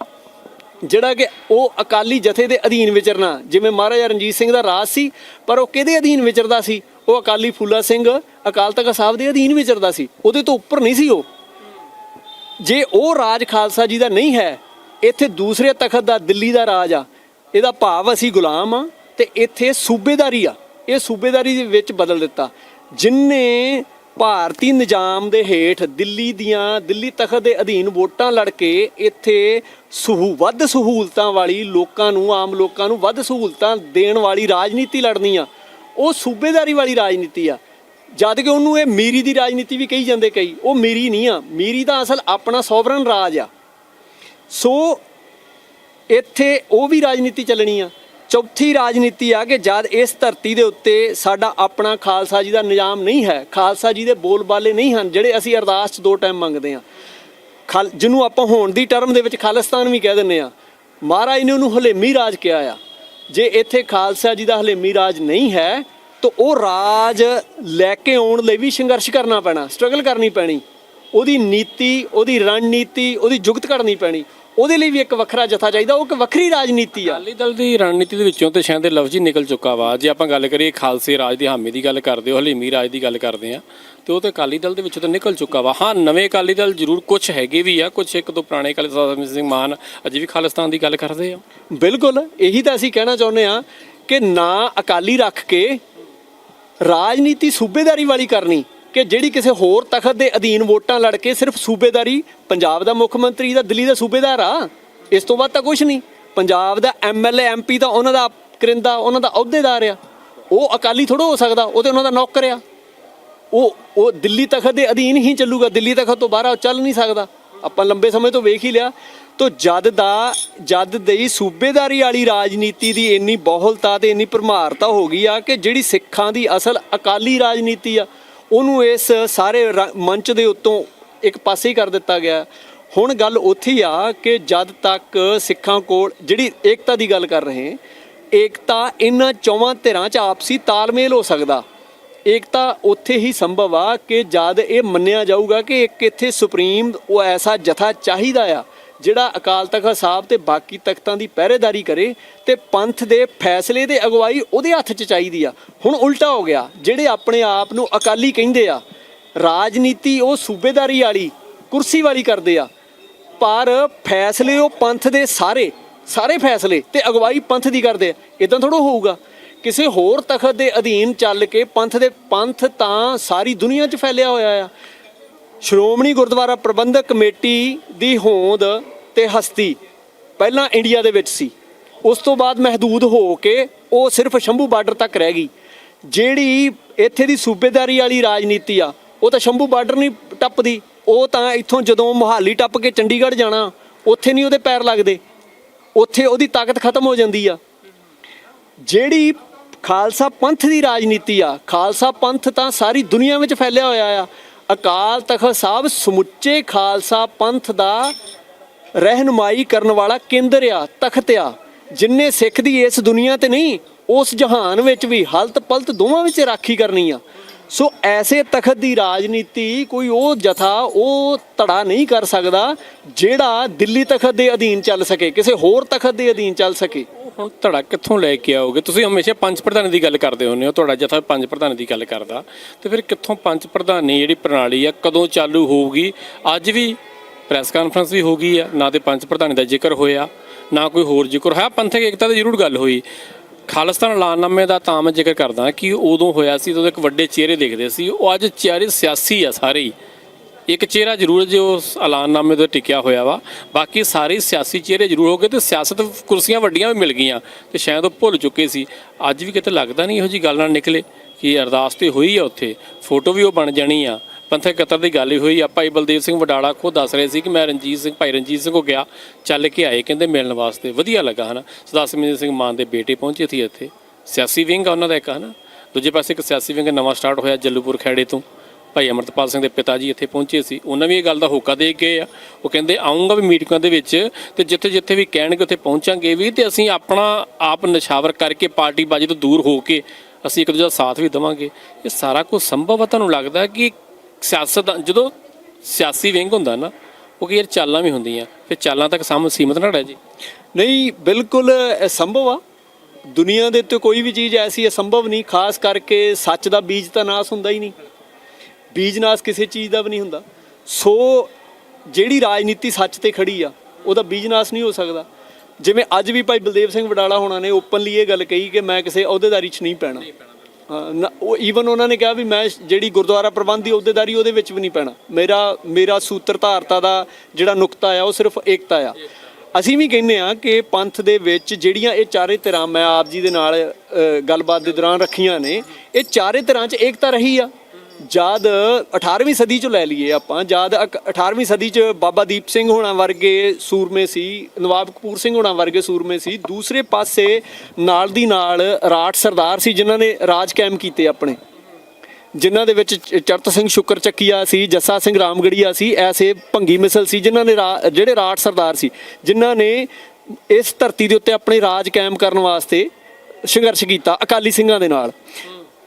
ਜਿਹੜਾ ਕਿ ਉਹ ਅਕਾਲੀ ਜਥੇ ਦੇ ਅਧੀਨ ਵਿਚਰਨਾ, ਜਿਵੇਂ ਮਹਾਰਾਜਾ ਰਣਜੀਤ ਸਿੰਘ ਦਾ ਰਾਜ ਸੀ, ਪਰ ਉਹ ਕਿਹਦੇ ਅਧੀਨ ਵਿਚਰਦਾ ਸੀ? ਉਹ ਅਕਾਲੀ ਫੂਲਾ ਸਿੰਘ, ਅਕਾਲ ਤਖਤ ਸਾਹਿਬ ਦੇ ਅਧੀਨ ਵਿਚਰਦਾ ਸੀ, ਉਹਦੇ ਤੋਂ ਉੱਪਰ ਨਹੀਂ ਸੀ ਉਹ। ਜੇ ਉਹ ਰਾਜ ਖਾਲਸਾ ਜੀ ਦਾ ਨਹੀਂ ਹੈ, ਇੱਥੇ ਦੂਸਰੇ ਤਖਤ ਦਾ, ਦਿੱਲੀ ਦਾ ਰਾਜ ਆ ਇਹਦਾ ਭਾਵ ਅਸੀਂ ਗੁਲਾਮ ਆ ਤੇ ਇੱਥੇ ਸੂਬੇਦਾਰੀ ਆ। ਇਹ ਸੂਬੇਦਾਰੀ ਦੇ ਵਿੱਚ ਬਦਲ ਦਿੱਤਾ। ਜਿਨਨੇ ਭਾਰਤੀ ਨਿਜ਼ਾਮ ਦੇ ਹੇਠ ਦਿੱਲੀ ਦੀਆਂ ਦਿੱਲੀ ਤਖਤ ਦੇ ਅਧੀਨ ਵੋਟਾਂ ਲੜ ਕੇ ਇੱਥੇ ਸਹੂ, ਵੱਧ ਸਹੂਲਤਾਂ ਵਾਲੀ ਲੋਕਾਂ ਨੂੰ, ਆਮ ਲੋਕਾਂ ਨੂੰ ਵੱਧ ਸਹੂਲਤਾਂ ਦੇਣ ਵਾਲੀ ਰਾਜਨੀਤੀ ਲੜਨੀ ਆ, ਉਹ ਸੂਬੇਦਾਰੀ ਵਾਲੀ ਰਾਜਨੀਤੀ ਆ। ਜਦ ਕਿ ਉਹਨੂੰ ਇਹ ਮੀਰੀ ਦੀ ਰਾਜਨੀਤੀ ਵੀ ਕਹੀ ਜਾਂਦੇ ਕਈ। ਉਹ ਮੀਰੀ ਨਹੀਂ ਆ। ਮੀਰੀ ਦਾ ਅਸਲ ਆਪਣਾ ਸੋਵਰਨ ਰਾਜ ਆ। ਸੋ ਇੱਥੇ ਉਹ ਵੀ ਰਾਜਨੀਤੀ ਚੱਲਣੀ ਆ। ਚੌਥੀ ਰਾਜਨੀਤੀ ਆ ਕਿ ਜਦ ਇਸ ਧਰਤੀ ਦੇ ਉੱਤੇ ਸਾਡਾ ਆਪਣਾ ਖਾਲਸਾ ਜੀ ਦਾ ਨਿਜ਼ਾਮ ਨਹੀਂ ਹੈ, ਖਾਲਸਾ ਜੀ ਦੇ ਬੋਲਬਾਲੇ ਨਹੀਂ ਹਨ, ਜਿਹੜੇ ਅਸੀਂ ਅਰਦਾਸ 'ਚ ਦੋ ਟਾਈਮ ਮੰਗਦੇ ਆ ਖਾਲ, ਜਿਹਨੂੰ ਆਪਾਂ ਹੋਣ ਦੀ ਟਰਮ ਦੇ ਵਿੱਚ ਖਾਲਿਸਤਾਨ ਵੀ ਕਹਿ ਦਿੰਨੇ ਆ ਮਹਾਰਾਜ ਨੇ ਉਹਨੂੰ ਹਲੇਮੀ ਰਾਜ ਕਿਹਾ ਆ। ਜੇ ਇੱਥੇ ਖਾਲਸਾ ਜੀ ਦਾ ਹਲੇਮੀ ਰਾਜ ਨਹੀਂ ਹੈ, ਤਾਂ ਉਹ ਰਾਜ ਲੈ ਕੇ ਆਉਣ ਲਈ ਵੀ ਸੰਘਰਸ਼ ਕਰਨਾ ਪੈਣਾ ਸਟਰਗਲ ਕਰਨੀ ਪੈਣੀ। ਉਹਦੀ ਨੀਤੀ, ਉਹਦੀ ਰਣਨੀਤੀ, ਉਹਦੀ ਜੁਗਤ ਕਰਨੀ ਪੈਣੀ। ਉਹਦੇ ਲਈ ਵੀ ਇੱਕ ਵੱਖਰਾ ਜਥਾ ਚਾਹੀਦਾ ਉਹ ਇੱਕ ਵੱਖਰੀ ਰਾਜਨੀਤੀ ਆ। ਅਕਾਲੀ ਦਲ ਦੀ ਰਣਨੀਤੀ ਦੇ ਵਿੱਚੋਂ ਤੇ ਸ਼ਾਇਦ ਇਹ ਲਫ਼ਜ਼ ਹੀ ਨਿਕਲ ਚੁੱਕਾ ਵਾ। ਜੇ ਆਪਾਂ ਗੱਲ ਕਰੀਏ ਖਾਲਸੇ ਰਾਜ ਦੀ ਹਾਮੀ ਦੀ ਗੱਲ ਕਰਦੇ ਹੋ ਹਲੀਮੀ ਰਾਜ ਦੀ ਗੱਲ ਕਰਦੇ ਆ ਤੇ ਉਹ ਤੇ ਅਕਾਲੀ ਦਲ ਦੇ ਵਿੱਚੋਂ ਤਾਂ ਨਿਕਲ ਚੁੱਕਾ ਵਾ। ਹਾਂ ਨਵੇਂ ਅਕਾਲੀ ਦਲ ਜ਼ਰੂਰ ਕੁਝ ਹੈਗੇ ਵੀ ਆ ਕੁਝ ਇੱਕ ਦੋ ਪੁਰਾਣੇ ਅਕਾਲੀ ਦਲ ਸਿੰਘ ਮਾਨ ਅਜੇ ਵੀ ਖਾਲਿਸਤਾਨ ਦੀ ਗੱਲ ਕਰਦੇ ਆ। ਬਿਲਕੁਲ ਇਹੀ ਤਾਂ ਅਸੀਂ ਕਹਿਣਾ ਚਾਹੁੰਦੇ ਆ ਕਿ ਨਾ ਅਕਾਲੀ ਰੱਖ ਕੇ ਰਾਜਨੀਤੀ ਸੂਬੇਦਾਰੀ ਵਾਲੀ ਕਰਨੀ। ਕਿ ਜਿਹੜੀ ਕਿਸੇ ਹੋਰ ਤਖਤ ਦੇ ਅਧੀਨ ਵੋਟਾਂ ਲੜ ਕੇ ਸਿਰਫ ਸੂਬੇਦਾਰੀ ਪੰਜਾਬ ਦਾ ਮੁੱਖ ਮੰਤਰੀ ਦਾ, ਦਿੱਲੀ ਦਾ ਸੂਬੇਦਾਰ ਆ? ਇਸ ਤੋਂ ਬਾਅਦ ਤਾਂ ਕੁਝ ਨਹੀਂ। ਪੰਜਾਬ ਦਾ ਐਮਐਲਏ ਐਮਪੀ ਤਾਂ ਉਹਨਾਂ ਦਾ ਕਰਿੰਦਾ, ਉਹਨਾਂ ਦਾ ਅਹੁਦੇਦਾਰ ਆ। ਉਹ ਅਕਾਲੀ ਥੋੜਾ ਹੋ ਸਕਦਾ, ਉਹ ਤੇ ਉਹਨਾਂ ਦਾ ਨੌਕਰ ਆ। ਉਹ ਉਹ ਦਿੱਲੀ ਤਖਤ ਦੇ ਅਧੀਨ ਹੀ ਚੱਲੂਗਾ। ਦਿੱਲੀ ਤਖਤ ਤੋਂ ਬਾਹਰ ਉਹ ਚੱਲ ਨਹੀਂ ਸਕਦਾ। ਆਪਾਂ ਲੰਬੇ ਸਮੇਂ ਤੋਂ ਵੇਖ ਹੀ ਲਿਆ। ਤੋਂ ਜਦ ਦਾ, ਜਦ ਦੀ ਸੂਬੇਦਾਰੀ ਵਾਲੀ ਰਾਜਨੀਤੀ ਦੀ ਇੰਨੀ ਬਹੁਲਤਾ ਤੇ ਇੰਨੀ ਭਰਮਾਰਤਾ ਹੋ ਗਈ ਆ ਕਿ ਜਿਹੜੀ ਸਿੱਖਾਂ ਦੀ ਅਸਲ ਅਕਾਲੀ ਰਾਜਨੀਤੀ ਆ ਉਹਨੂੰ ਇਸ ਸਾਰੇ ਰ- ਮੰਚ ਦੇ ਉੱਤੋਂ ਇੱਕ ਪਾਸੇ ਹੀ ਕਰ ਦਿੱਤਾ ਗਿਆ। ਹੁਣ ਗੱਲ ਉੱਥੇ ਹੀ ਆ ਕਿ ਜਦ ਤੱਕ ਸਿੱਖਾਂ ਕੋਲ ਜਿਹੜੀ ਏਕਤਾ ਦੀ ਗੱਲ ਕਰ ਰਹੇ ਏਕਤਾ ਇਹਨਾਂ ਚੌਵਾਂ ਧਿਰਾਂ 'ਚ ਆਪਸੀ ਤਾਲਮੇਲ ਹੋ ਸਕਦਾ। ਏਕਤਾ ਉੱਥੇ ਹੀ ਸੰਭਵ ਆ ਕਿ ਜਦ ਇਹ ਮੰਨਿਆ ਜਾਊਗਾ ਕਿ ਇੱਕ ਇੱਥੇ ਸੁਪਰੀਮ ਉਹ ਐਸਾ ਜਥਾ ਚਾਹੀਦਾ ਆ ਜਿਹੜਾ ਅਕਾਲ ਤਖਤ ਸਾਹਿਬ ਤੇ ਬਾਕੀ ਤਖਤਾਂ ਦੀ ਪਹਿਰੇਦਾਰੀ ਕਰੇ ਤੇ ਪੰਥ ਦੇ ਫੈਸਲੇ ਦੇ ਅਗਵਾਈ ਉਹਦੇ ਹੱਥ 'ਚ ਚਾਹੀਦੀ ਆ। ਹੁਣ ਉਲਟਾ ਹੋ ਗਿਆ। ਜਿਹੜੇ ਆਪਣੇ ਆਪ ਨੂੰ ਅਕਾਲੀ ਕਹਿੰਦੇ ਆ, ਰਾਜਨੀਤੀ ਉਹ ਸੂਬੇਦਾਰੀ ਵਾਲੀ, ਕੁਰਸੀ ਵਾਲੀ ਕਰਦੇ ਆ। ਪਰ ਫੈਸਲੇ ਉਹ ਪੰਥ ਦੇ ਸਾਰੇ ਸਾਰੇ ਫੈਸਲੇ ਤੇ ਅਗਵਾਈ ਪੰਥ ਦੀ ਕਰਦੇ ਆ। ਇਦਾਂ ਥੋੜਾ ਹੋਊਗਾ। ਕਿਸੇ ਹੋਰ ਤਖਤ ਦੇ ਅਧੀਨ ਚੱਲ ਕੇ ਪੰਥ ਦੇ, ਪੰਥ ਤਾਂ ਸਾਰੀ ਦੁਨੀਆ 'ਚ ਫੈਲਿਆ ਹੋਇਆ ਆ। ਸ਼੍ਰੋਮਣੀ ਗੁਰਦੁਆਰਾ ਪ੍ਰਬੰਧਕ ਕਮੇਟੀ ਦੀ ਹੋਂਦ ਤੇ ਹਸਤੀ ਪਹਿਲਾਂ ਇੰਡੀਆ ਦੇ ਵਿੱਚ ਸੀ। ਉਸ ਤੋਂ ਬਾਅਦ ਮਹਦੂਦ ਹੋ ਕੇ ਉਹ ਸਿਰਫ ਸ਼ੰਭੂ ਬਾਰਡਰ ਤੱਕ ਰਹਿ ਗਈ। ਜਿਹੜੀ ਇੱਥੇ ਦੀ ਸੂਬੇਦਾਰੀ ਵਾਲੀ ਰਾਜਨੀਤੀ ਆ, ਉਹ ਤਾਂ ਸ਼ੰਭੂ ਬਾਰਡਰ ਨਹੀਂ ਟੱਪਦੀ। ਉਹ ਤਾਂ ਇੱਥੋਂ ਜਦੋਂ ਮੁਹਾਲੀ ਟੱਪ ਕੇ ਚੰਡੀਗੜ੍ਹ ਜਾਣਾ, ਉੱਥੇ ਨਹੀਂ ਉਹਦੇ ਪੈਰ ਲੱਗਦੇ। ਉੱਥੇ ਉਹਦੀ ਤਾਕਤ ਖਤਮ ਹੋ ਜਾਂਦੀ ਆ। ਜਿਹੜੀ ਖਾਲਸਾ ਪੰਥ ਦੀ ਰਾਜਨੀਤੀ ਆ, ਖਾਲਸਾ ਪੰਥ ਤਾਂ ਸਾਰੀ ਦੁਨੀਆ ਵਿੱਚ ਫੈਲਿਆ ਹੋਇਆ ਆ। ਅਕਾਲ ਤਖਤ ਸਾਹਿਬ ਸਮੁੱਚੇ ਖਾਲਸਾ ਪੰਥ ਦਾ ਰਹਿਨਮਾਈ ਕਰਨ ਵਾਲਾ ਕੇਂਦਰ ਆ, ਤਖਤ ਆ। ਜਿੰਨੇ ਸਿੱਖ ਦੀ ਇਸ ਦੁਨੀਆ ਤੇ ਨਹੀਂ, ਉਸ ਜਹਾਨ ਵਿੱਚ ਵੀ ਹਲਤ ਪਲਤ ਦੋਵਾਂ ਵਿੱਚ ਰਾਖੀ ਕਰਨੀ ਆ। ਸੋ ਐਸੇ ਤਖਤ ਦੀ ਰਾਜਨੀਤੀ ਕੋਈ ਉਹ ਜਥਾ, ਉਹ ਧੜਾ ਨਹੀਂ ਕਰ ਸਕਦਾ ਜਿਹੜਾ ਦਿੱਲੀ ਤਖਤ ਦੇ ਅਧੀਨ ਚੱਲ ਸਕੇ, ਕਿਸੇ ਹੋਰ ਤਖਤ ਦੇ ਅਧੀਨ ਚੱਲ ਸਕੇ। ਹੁਣ ਧੜਾ ਕਿੱਥੋਂ ਲੈ ਕੇ ਆਓਗੇ? ਤੁਸੀਂ ਹਮੇਸ਼ਾ ਪੰਜ ਪ੍ਰਧਾਨ ਦੀ ਗੱਲ ਕਰਦੇ ਹੁੰਦੇ ਹੋ, ਤੁਹਾਡਾ ਜਥਾ ਪੰਜ ਪ੍ਰਧਾਨ ਦੀ ਗੱਲ ਕਰਦਾ। ਤੇ ਫਿਰ ਕਿੱਥੋਂ ਪੰਜ ਪ੍ਰਧਾਨੀ ਜਿਹੜੀ ਪ੍ਰਣਾਲੀ ਆ, ਕਦੋਂ ਚਾਲੂ ਹੋਊਗੀ? ਅੱਜ ਵੀ ਪ੍ਰੈਸ ਕਾਨਫਰੰਸ ਵੀ ਹੋ ਗਈ ਆ, ਨਾ ਤੇ ਪੰਜ ਪ੍ਰਧਾਨੀ ਦਾ ਜ਼ਿਕਰ ਹੋਇਆ, ਨਾ ਕੋਈ ਹੋਰ ਜ਼ਿਕਰ ਹੋਇਆ। ਪੰਥਕ ਏਕਤਾ ਦੀ ਜ਼ਰੂਰ ਗੱਲ ਹੋਈ। ਖਾਲਿਸਤਾਨ ਐਲਾਨਨਾਮੇ ਦਾ ਤਾਂ ਮੈਂ ਜ਼ਿਕਰ ਕਰਦਾ ਕਿ ਉਦੋਂ ਹੋਇਆ ਸੀ, ਜਦੋਂ ਇੱਕ ਵੱਡੇ ਚਿਹਰੇ ਦੇਖਦੇ ਸੀ। ਉਹ ਅੱਜ ਚਿਹਰੇ ਸਿਆਸੀ ਆ ਸਾਰੇ ਹੀ। ਇੱਕ ਚਿਹਰਾ ਜ਼ਰੂਰ ਜੋ ਉਸ ਐਲਾਨਨਾਮੇ ਤੋਂ ਟਿਕਿਆ ਹੋਇਆ ਵਾ। ਬਾਕੀ ਸਾਰੇ ਸਿਆਸੀ ਚਿਹਰੇ ਜ਼ਰੂਰ ਹੋ ਗਏ ਤੇ ਸਿਆਸਤ ਕੁਰਸੀਆਂ ਵੱਡੀਆਂ ਵੀ ਮਿਲ ਗਈਆਂ ਤੇ ਸ਼ਾਇਦ ਉਹ ਭੁੱਲ ਚੁੱਕੇ ਸੀ। ਅੱਜ ਵੀ ਕਿਤੇ ਲੱਗਦਾ ਨਹੀਂ ਇਹੋ ਜੀ ਗੱਲ ਨਾਲ ਨਿਕਲੇ ਕਿ ਅਰਦਾਸ ਤੇ ਹੋਈ ਆ ਉੱਥੇ। ਫੋਟੋ ਵੀ ਉਹ ਬਣ ਜਾਣੀ ਆ। ਪੰਥਕ ਕਤਰ ਦੀ ਗੱਲ ਹੀ ਹੋਈ। ਆ ਭਾਈ ਬਲਦੇਵ ਸਿੰਘ ਵਡਾਲਾ ਖੁਦ ਦੱਸ ਰਹੇ ਸੀ ਕਿ ਮੈਂ ਰਣਜੀਤ ਸਿੰਘ, ਭਾਈ ਰਣਜੀਤ ਸਿੰਘ ਕੋ ਗਿਆ। ਚੱਲ ਕੇ ਆਏ, ਕਹਿੰਦੇ ਮਿਲਣ ਵਾਸਤੇ। ਵਧੀਆ ਲੱਗਾ ਹਨਾ। ਸਰਦਾਰ ਸਿਮਰਨ ਸਿੰਘ ਮਾਨ ਦੇ ਬੇਟੇ ਪਹੁੰਚੇ ਸੀ ਇੱਥੇ। ਸਿਆਸੀ ਵਿੰਗ ਆ ਉਹਨਾਂ ਦਾ ਇੱਕ, ਹਨਾ। ਦੂਜੇ ਪਾਸੇ ਇੱਕ ਸਿਆਸੀ ਵਿੰਗ ਨਵਾਂ ਸਟਾਰਟ ਹੋਇਆ ਜੱਲੂਪੁਰ ਖੈੜੇ ਤੋਂ। ਭਾਈ ਅਮਰਤਪਾਲ ਸਿੰਘ ਦੇ ਪਿਤਾ ਜੀ ਇੱਥੇ ਪਹੁੰਚੇ ਸੀ। ਉਹਨਾਂ ਵੀ ਇਹ ਗੱਲ ਦਾ ਹੋਕਾ ਦੇ ਕੇ ਆ। ਉਹ ਕਹਿੰਦੇ ਆਉਂਗਾ ਵੀ ਮੀਟਿੰਗਾਂ ਦੇ ਵਿੱਚ ਤੇ ਜਿੱਥੇ ਜਿੱਥੇ ਵੀ ਕਹਿਣਗੇ ਉੱਥੇ ਪਹੁੰਚਾਂਗੇ ਵੀ ਤੇ ਅਸੀਂ ਆਪਣਾ ਆਪ ਨਿਸ਼ਾਵਰ ਕਰਕੇ ਪਾਰਟੀ ਬਾਜੀ ਤੋਂ ਦੂਰ ਹੋ ਕੇ ਅਸੀਂ ਇੱਕ ਦੂਜੇ ਦਾ ਸਾਥ ਵੀ ਦੇਵਾਂਗੇ। ਇਹ ਸਾਰਾ ਕੁਝ ਸੰਭਵ ਆ। ਤੁਹਾਨੂੰ ਲੱਗਦਾ ਕਿ ਸਿਆਸਤ ਜਦੋਂ ਸਿਆਸੀ ਵਿੰਗ ਹੁੰਦਾ ਨਾ, ਉਹ ਕਿ ਯਾਰ ਚਾਲਾਂ ਵੀ ਹੁੰਦੀਆਂ। ਫਿਰ ਚਾਲਾਂ ਤੱਕ ਸਮ ਸੀਮਤ ਨਾ ਰਹਿ ਜੀ। ਨਹੀਂ, ਬਿਲਕੁਲ ਇਹ ਸੰਭਵ ਆ। ਦੁਨੀਆ ਦੇ ਉੱਤੇ ਕੋਈ ਵੀ ਚੀਜ਼ ਐਸੀ ਅਸੰਭਵ ਨਹੀਂ। ਖਾਸ ਕਰਕੇ ਸੱਚ ਦਾ ਬੀਜ ਤਾਂ ਨਾਸ ਹੁੰਦਾ ਹੀ ਨਹੀਂ। ਬੀਜ ਨਾਸ ਕਿਸੇ ਚੀਜ਼ ਦਾ ਵੀ ਨਹੀਂ ਹੁੰਦਾ। ਸੋ, ਜਿਹੜੀ ਰਾਜਨੀਤੀ ਸੱਚ ਤੇ ਖੜੀ ਆ, ਉਹਦਾ ਬੀਜ ਨਾਸ ਨਹੀਂ ਹੋ ਸਕਦਾ। ਜਿਵੇਂ ਅੱਜ ਵੀ ਭਾਈ ਬਲਦੇਵ ਸਿੰਘ ਵਡਾਲਾ ਹੋਣਾ ਨੇ ਓਪਨਲੀ ਇਹ ਗੱਲ ਕਹੀ ਕਿ ਮੈਂ ਕਿਸੇ ਅਹੁਦੇਦਾਰੀ 'ਚ ਨਹੀਂ ਪੈਣਾ। ਉਹ ਈਵਨ ਉਹਨਾਂ ਨੇ ਕਿਹਾ ਵੀ ਮੈਂ ਜਿਹੜੀ ਗੁਰਦੁਆਰਾ ਪ੍ਰਬੰਧ ਦੀ ਅਹੁਦੇਦਾਰੀ ਉਹਦੇ ਵਿੱਚ ਵੀ ਨਹੀਂ ਪੈਣਾ। ਮੇਰਾ ਮੇਰਾ ਸੂਤਰਧਾਰਤਾ ਦਾ ਜਿਹੜਾ ਨੁਕਤਾ ਆ, ਉਹ ਸਿਰਫ ਏਕਤਾ ਆ। ਅਸੀਂ ਵੀ ਕਹਿੰਦੇ ਆ ਕਿ ਪੰਥ ਦੇ ਵਿੱਚ ਜਿਹੜੀਆਂ ਇਹ ਚਾਰੇ ਧਿਰਾਂ, ਮੈਂ ਆਪ ਜੀ ਦੇ ਨਾਲ ਗੱਲਬਾਤ ਦੇ ਦੌਰਾਨ ਰੱਖੀਆਂ ਨੇ, ਇਹ ਚਾਰੇ ਧਿਰਾਂ 'ਚ ਏਕਤਾ ਰਹੀ ਆ। ਜਦ 18ਵੀਂ ਸਦੀ ਚ ਲੈ ਲਈਏ ਆਪਾਂ। ਜਦ ਅਕ- 18ਵੀਂ ਸਦੀ ਚ ਬਾਬਾ ਦੀਪ ਸਿੰਘ ਹੋਣਾ ਵਰਗੇ ਸੂਰਮੇ ਸੀ, ਨਵਾਬ ਕਪੂਰ ਸਿੰਘ ਹੋਣਾ ਵਰਗੇ ਸੂਰਮੇ ਸੀ। ਦੂਸਰੇ ਪਾਸੇ ਨਾਲ ਦੀ ਨਾਲ ਰਾਠ ਸਰਦਾਰ ਸੀ ਜਿਨ੍ਹਾਂ ਨੇ ਰਾਜ ਕਾਇਮ ਕੀਤੇ ਆਪਣੇ। ਜਿਨ੍ਹਾਂ ਦੇ ਵਿੱਚ ਚਰਤ ਸਿੰਘ ਸ਼ੁਕਰ ਚੱਕੀਆ ਸੀ, ਜੱਸਾ ਸਿੰਘ ਰਾਮਗੜੀਆ ਸੀ, ਐਸੇ ਭੰਗੀ ਮਿਸਲ ਸੀ ਜਿਨ੍ਹਾਂ ਨੇ ਰਾ- ਜਿਹੜੇ ਰਾਠ ਸਰਦਾਰ ਸੀ, ਜਿਨ੍ਹਾਂ ਨੇ ਇਸ ਧਰਤੀ ਦੇ ਉੱਤੇ ਆਪਣੇ ਰਾਜ ਕਾਇਮ ਕਰਨ ਵਾਸਤੇ ਸੰਘਰਸ਼ ਕੀਤਾ ਅਕਾਲੀ ਸਿੰਘਾਂ ਦੇ ਨਾਲ।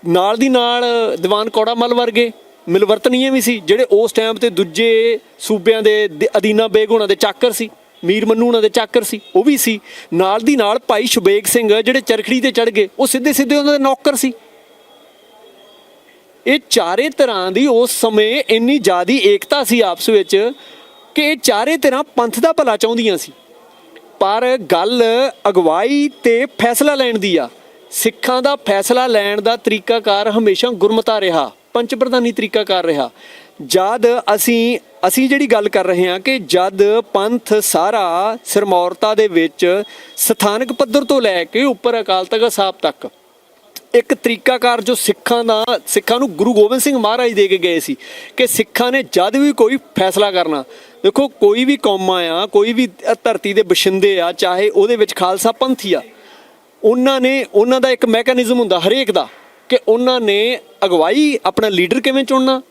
ਨਾਲ ਦੀ ਨਾਲ ਦੀਵਾਨ ਕੌੜਾ ਮੱਲ ਵਰਗੇ ਮਿਲਵਰਤਨੀਏ ਵੀ ਸੀ, ਜਿਹੜੇ ਉਸ ਟਾਈਮ ਤੇ ਦੂਜੇ ਸੂਬਿਆਂ ਦੇ ਅਦੀਨਾ ਬੇਗ ਹੋਣਾ ਦੇ ਚਾਕਰ ਸੀ, ਮੀਰ ਮੰਨੂ ਉਹਨਾਂ ਦੇ ਚਾਕਰ ਸੀ, ਉਹ ਵੀ ਸੀ। ਨਾਲ ਦੀ ਨਾਲ ਭਾਈ ਸ਼ੁਬੇਗ ਸਿੰਘ ਜਿਹੜੇ ਚਰਖੜੀ ਤੇ ਚੜ ਗਏ, ਉਹ ਸਿੱਧੇ ਸਿੱਧੇ ਉਹਨਾਂ ਦੇ ਨੌਕਰ ਸੀ। ਇਹ ਚਾਰੇ ਤਰ੍ਹਾਂ ਦੀ ਉਸ ਸਮੇਂ ਇੰਨੀ ਜ਼ਿਆਦੀ ਏਕਤਾ ਸੀ ਆਪਸ ਵਿੱਚ ਕਿ ਇਹ ਚਾਰੇ ਤਰ੍ਹਾਂ ਪੰਥ ਦਾ ਭਲਾ ਚਾਹੁੰਦੀਆਂ ਸੀ। ਪਰ ਗੱਲ ਅਗਵਾਈ ਤੇ ਫੈਸਲਾ ਲੈਣ ਦੀ ਆ। ਸਿੱਖਾਂ ਦਾ ਫੈਸਲਾ ਲੈਣ ਦਾ ਤਰੀਕਾਕਾਰ ਹਮੇਸ਼ਾ ਗੁਰਮਤਾ ਰਿਹਾ ਪੰਚ ਪ੍ਰਧਾਨੀ ਤਰੀਕਾਕਾਰ ਰਿਹਾ। ਜਦ ਅਸੀਂ ਅਸੀਂ ਜਿਹੜੀ ਗੱਲ ਕਰ ਰਹੇ ਹਾਂ ਕਿ ਜਦ ਪੰਥ ਸਾਰਾ ਸਿਰਮੌਰਤਾ ਦੇ ਵਿੱਚ ਸਥਾਨਕ ਪੱਧਰ ਤੋਂ ਲੈ ਕੇ ਉੱਪਰ ਅਕਾਲ ਤਖਤ ਸਾਹਿਬ ਤੱਕ, ਇੱਕ ਤਰੀਕਾਕਾਰ ਜੋ ਸਿੱਖਾਂ ਦਾ, ਸਿੱਖਾਂ ਨੂੰ ਗੁਰੂ ਗੋਬਿੰਦ ਸਿੰਘ ਮਹਾਰਾਜ ਦੇ ਕੇ ਗਏ ਸੀ ਕਿ ਸਿੱਖਾਂ ਨੇ ਜਦ ਵੀ ਕੋਈ ਫੈਸਲਾ ਕਰਨਾ, ਦੇਖੋ ਕੋਈ ਵੀ ਕੌਮਾਂ ਆ, ਕੋਈ ਵੀ ਧਰਤੀ ਦੇ ਬਸ਼ਿੰਦੇ ਆ, ਚਾਹੇ ਉਹਦੇ ਵਿੱਚ ਖਾਲਸਾ ਪੰਥੀ ਆ ਉਹਨਾਂ ਨੇ ਉਹਨਾਂ ਦਾ ਇੱਕ ਮੈਕੈਨਿਜ਼ਮ ਹੁੰਦਾ ਹਰੇਕ ਦਾ ਕਿ ਉਹਨਾਂ ਨੇ ਅਗਵਾਈ ਆਪਣਾ ਲੀਡਰ ਕਿਵੇਂ ਚੁਣਨਾ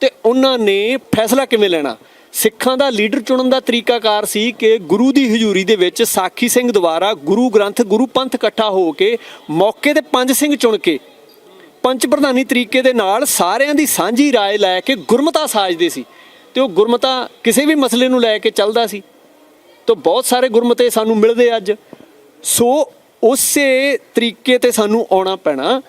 ਤੇ ਉਹਨਾਂ ਨੇ ਫੈਸਲਾ ਕਿਵੇਂ ਲੈਣਾ ਸਿੱਖਾਂ ਦਾ ਲੀਡਰ ਚੁਣਨ ਦਾ ਤਰੀਕਾਕਾਰ ਸੀ ਕਿ ਗੁਰੂ ਦੀ ਹਜ਼ੂਰੀ ਦੇ ਵਿੱਚ ਸਾਖੀ ਸਿੰਘ ਦੁਆਰਾ ਗੁਰੂ ਗ੍ਰੰਥ ਗੁਰੂ ਪੰਥ ਇਕੱਠਾ ਹੋ ਕੇ ਮੌਕੇ ਤੇ ਪੰਜ ਸਿੰਘ ਚੁਣ ਕੇ ਪੰਚ ਪ੍ਰਧਾਨੀ ਤਰੀਕੇ ਦੇ ਨਾਲ ਸਾਰਿਆਂ ਦੀ ਸਾਂਝੀ رائے ਲੈ ਕੇ ਗੁਰਮਤਾ ਸਾਜਦੇ ਸੀ ਤੇ ਉਹ ਗੁਰਮਤਾ ਕਿਸੇ ਵੀ ਮਸਲੇ ਨੂੰ ਲੈ ਕੇ ਚੱਲਦਾ ਸੀ ਤਾਂ ਬਹੁਤ ਸਾਰੇ ਗੁਰਮਤੇ ਸਾਨੂੰ ਮਿਲਦੇ ਅੱਜ ਸੋ ਉਸੇ ਤਰੀਕੇ ਤੇ ਸਾਨੂੰ ਆਉਣਾ ਪੈਣਾ।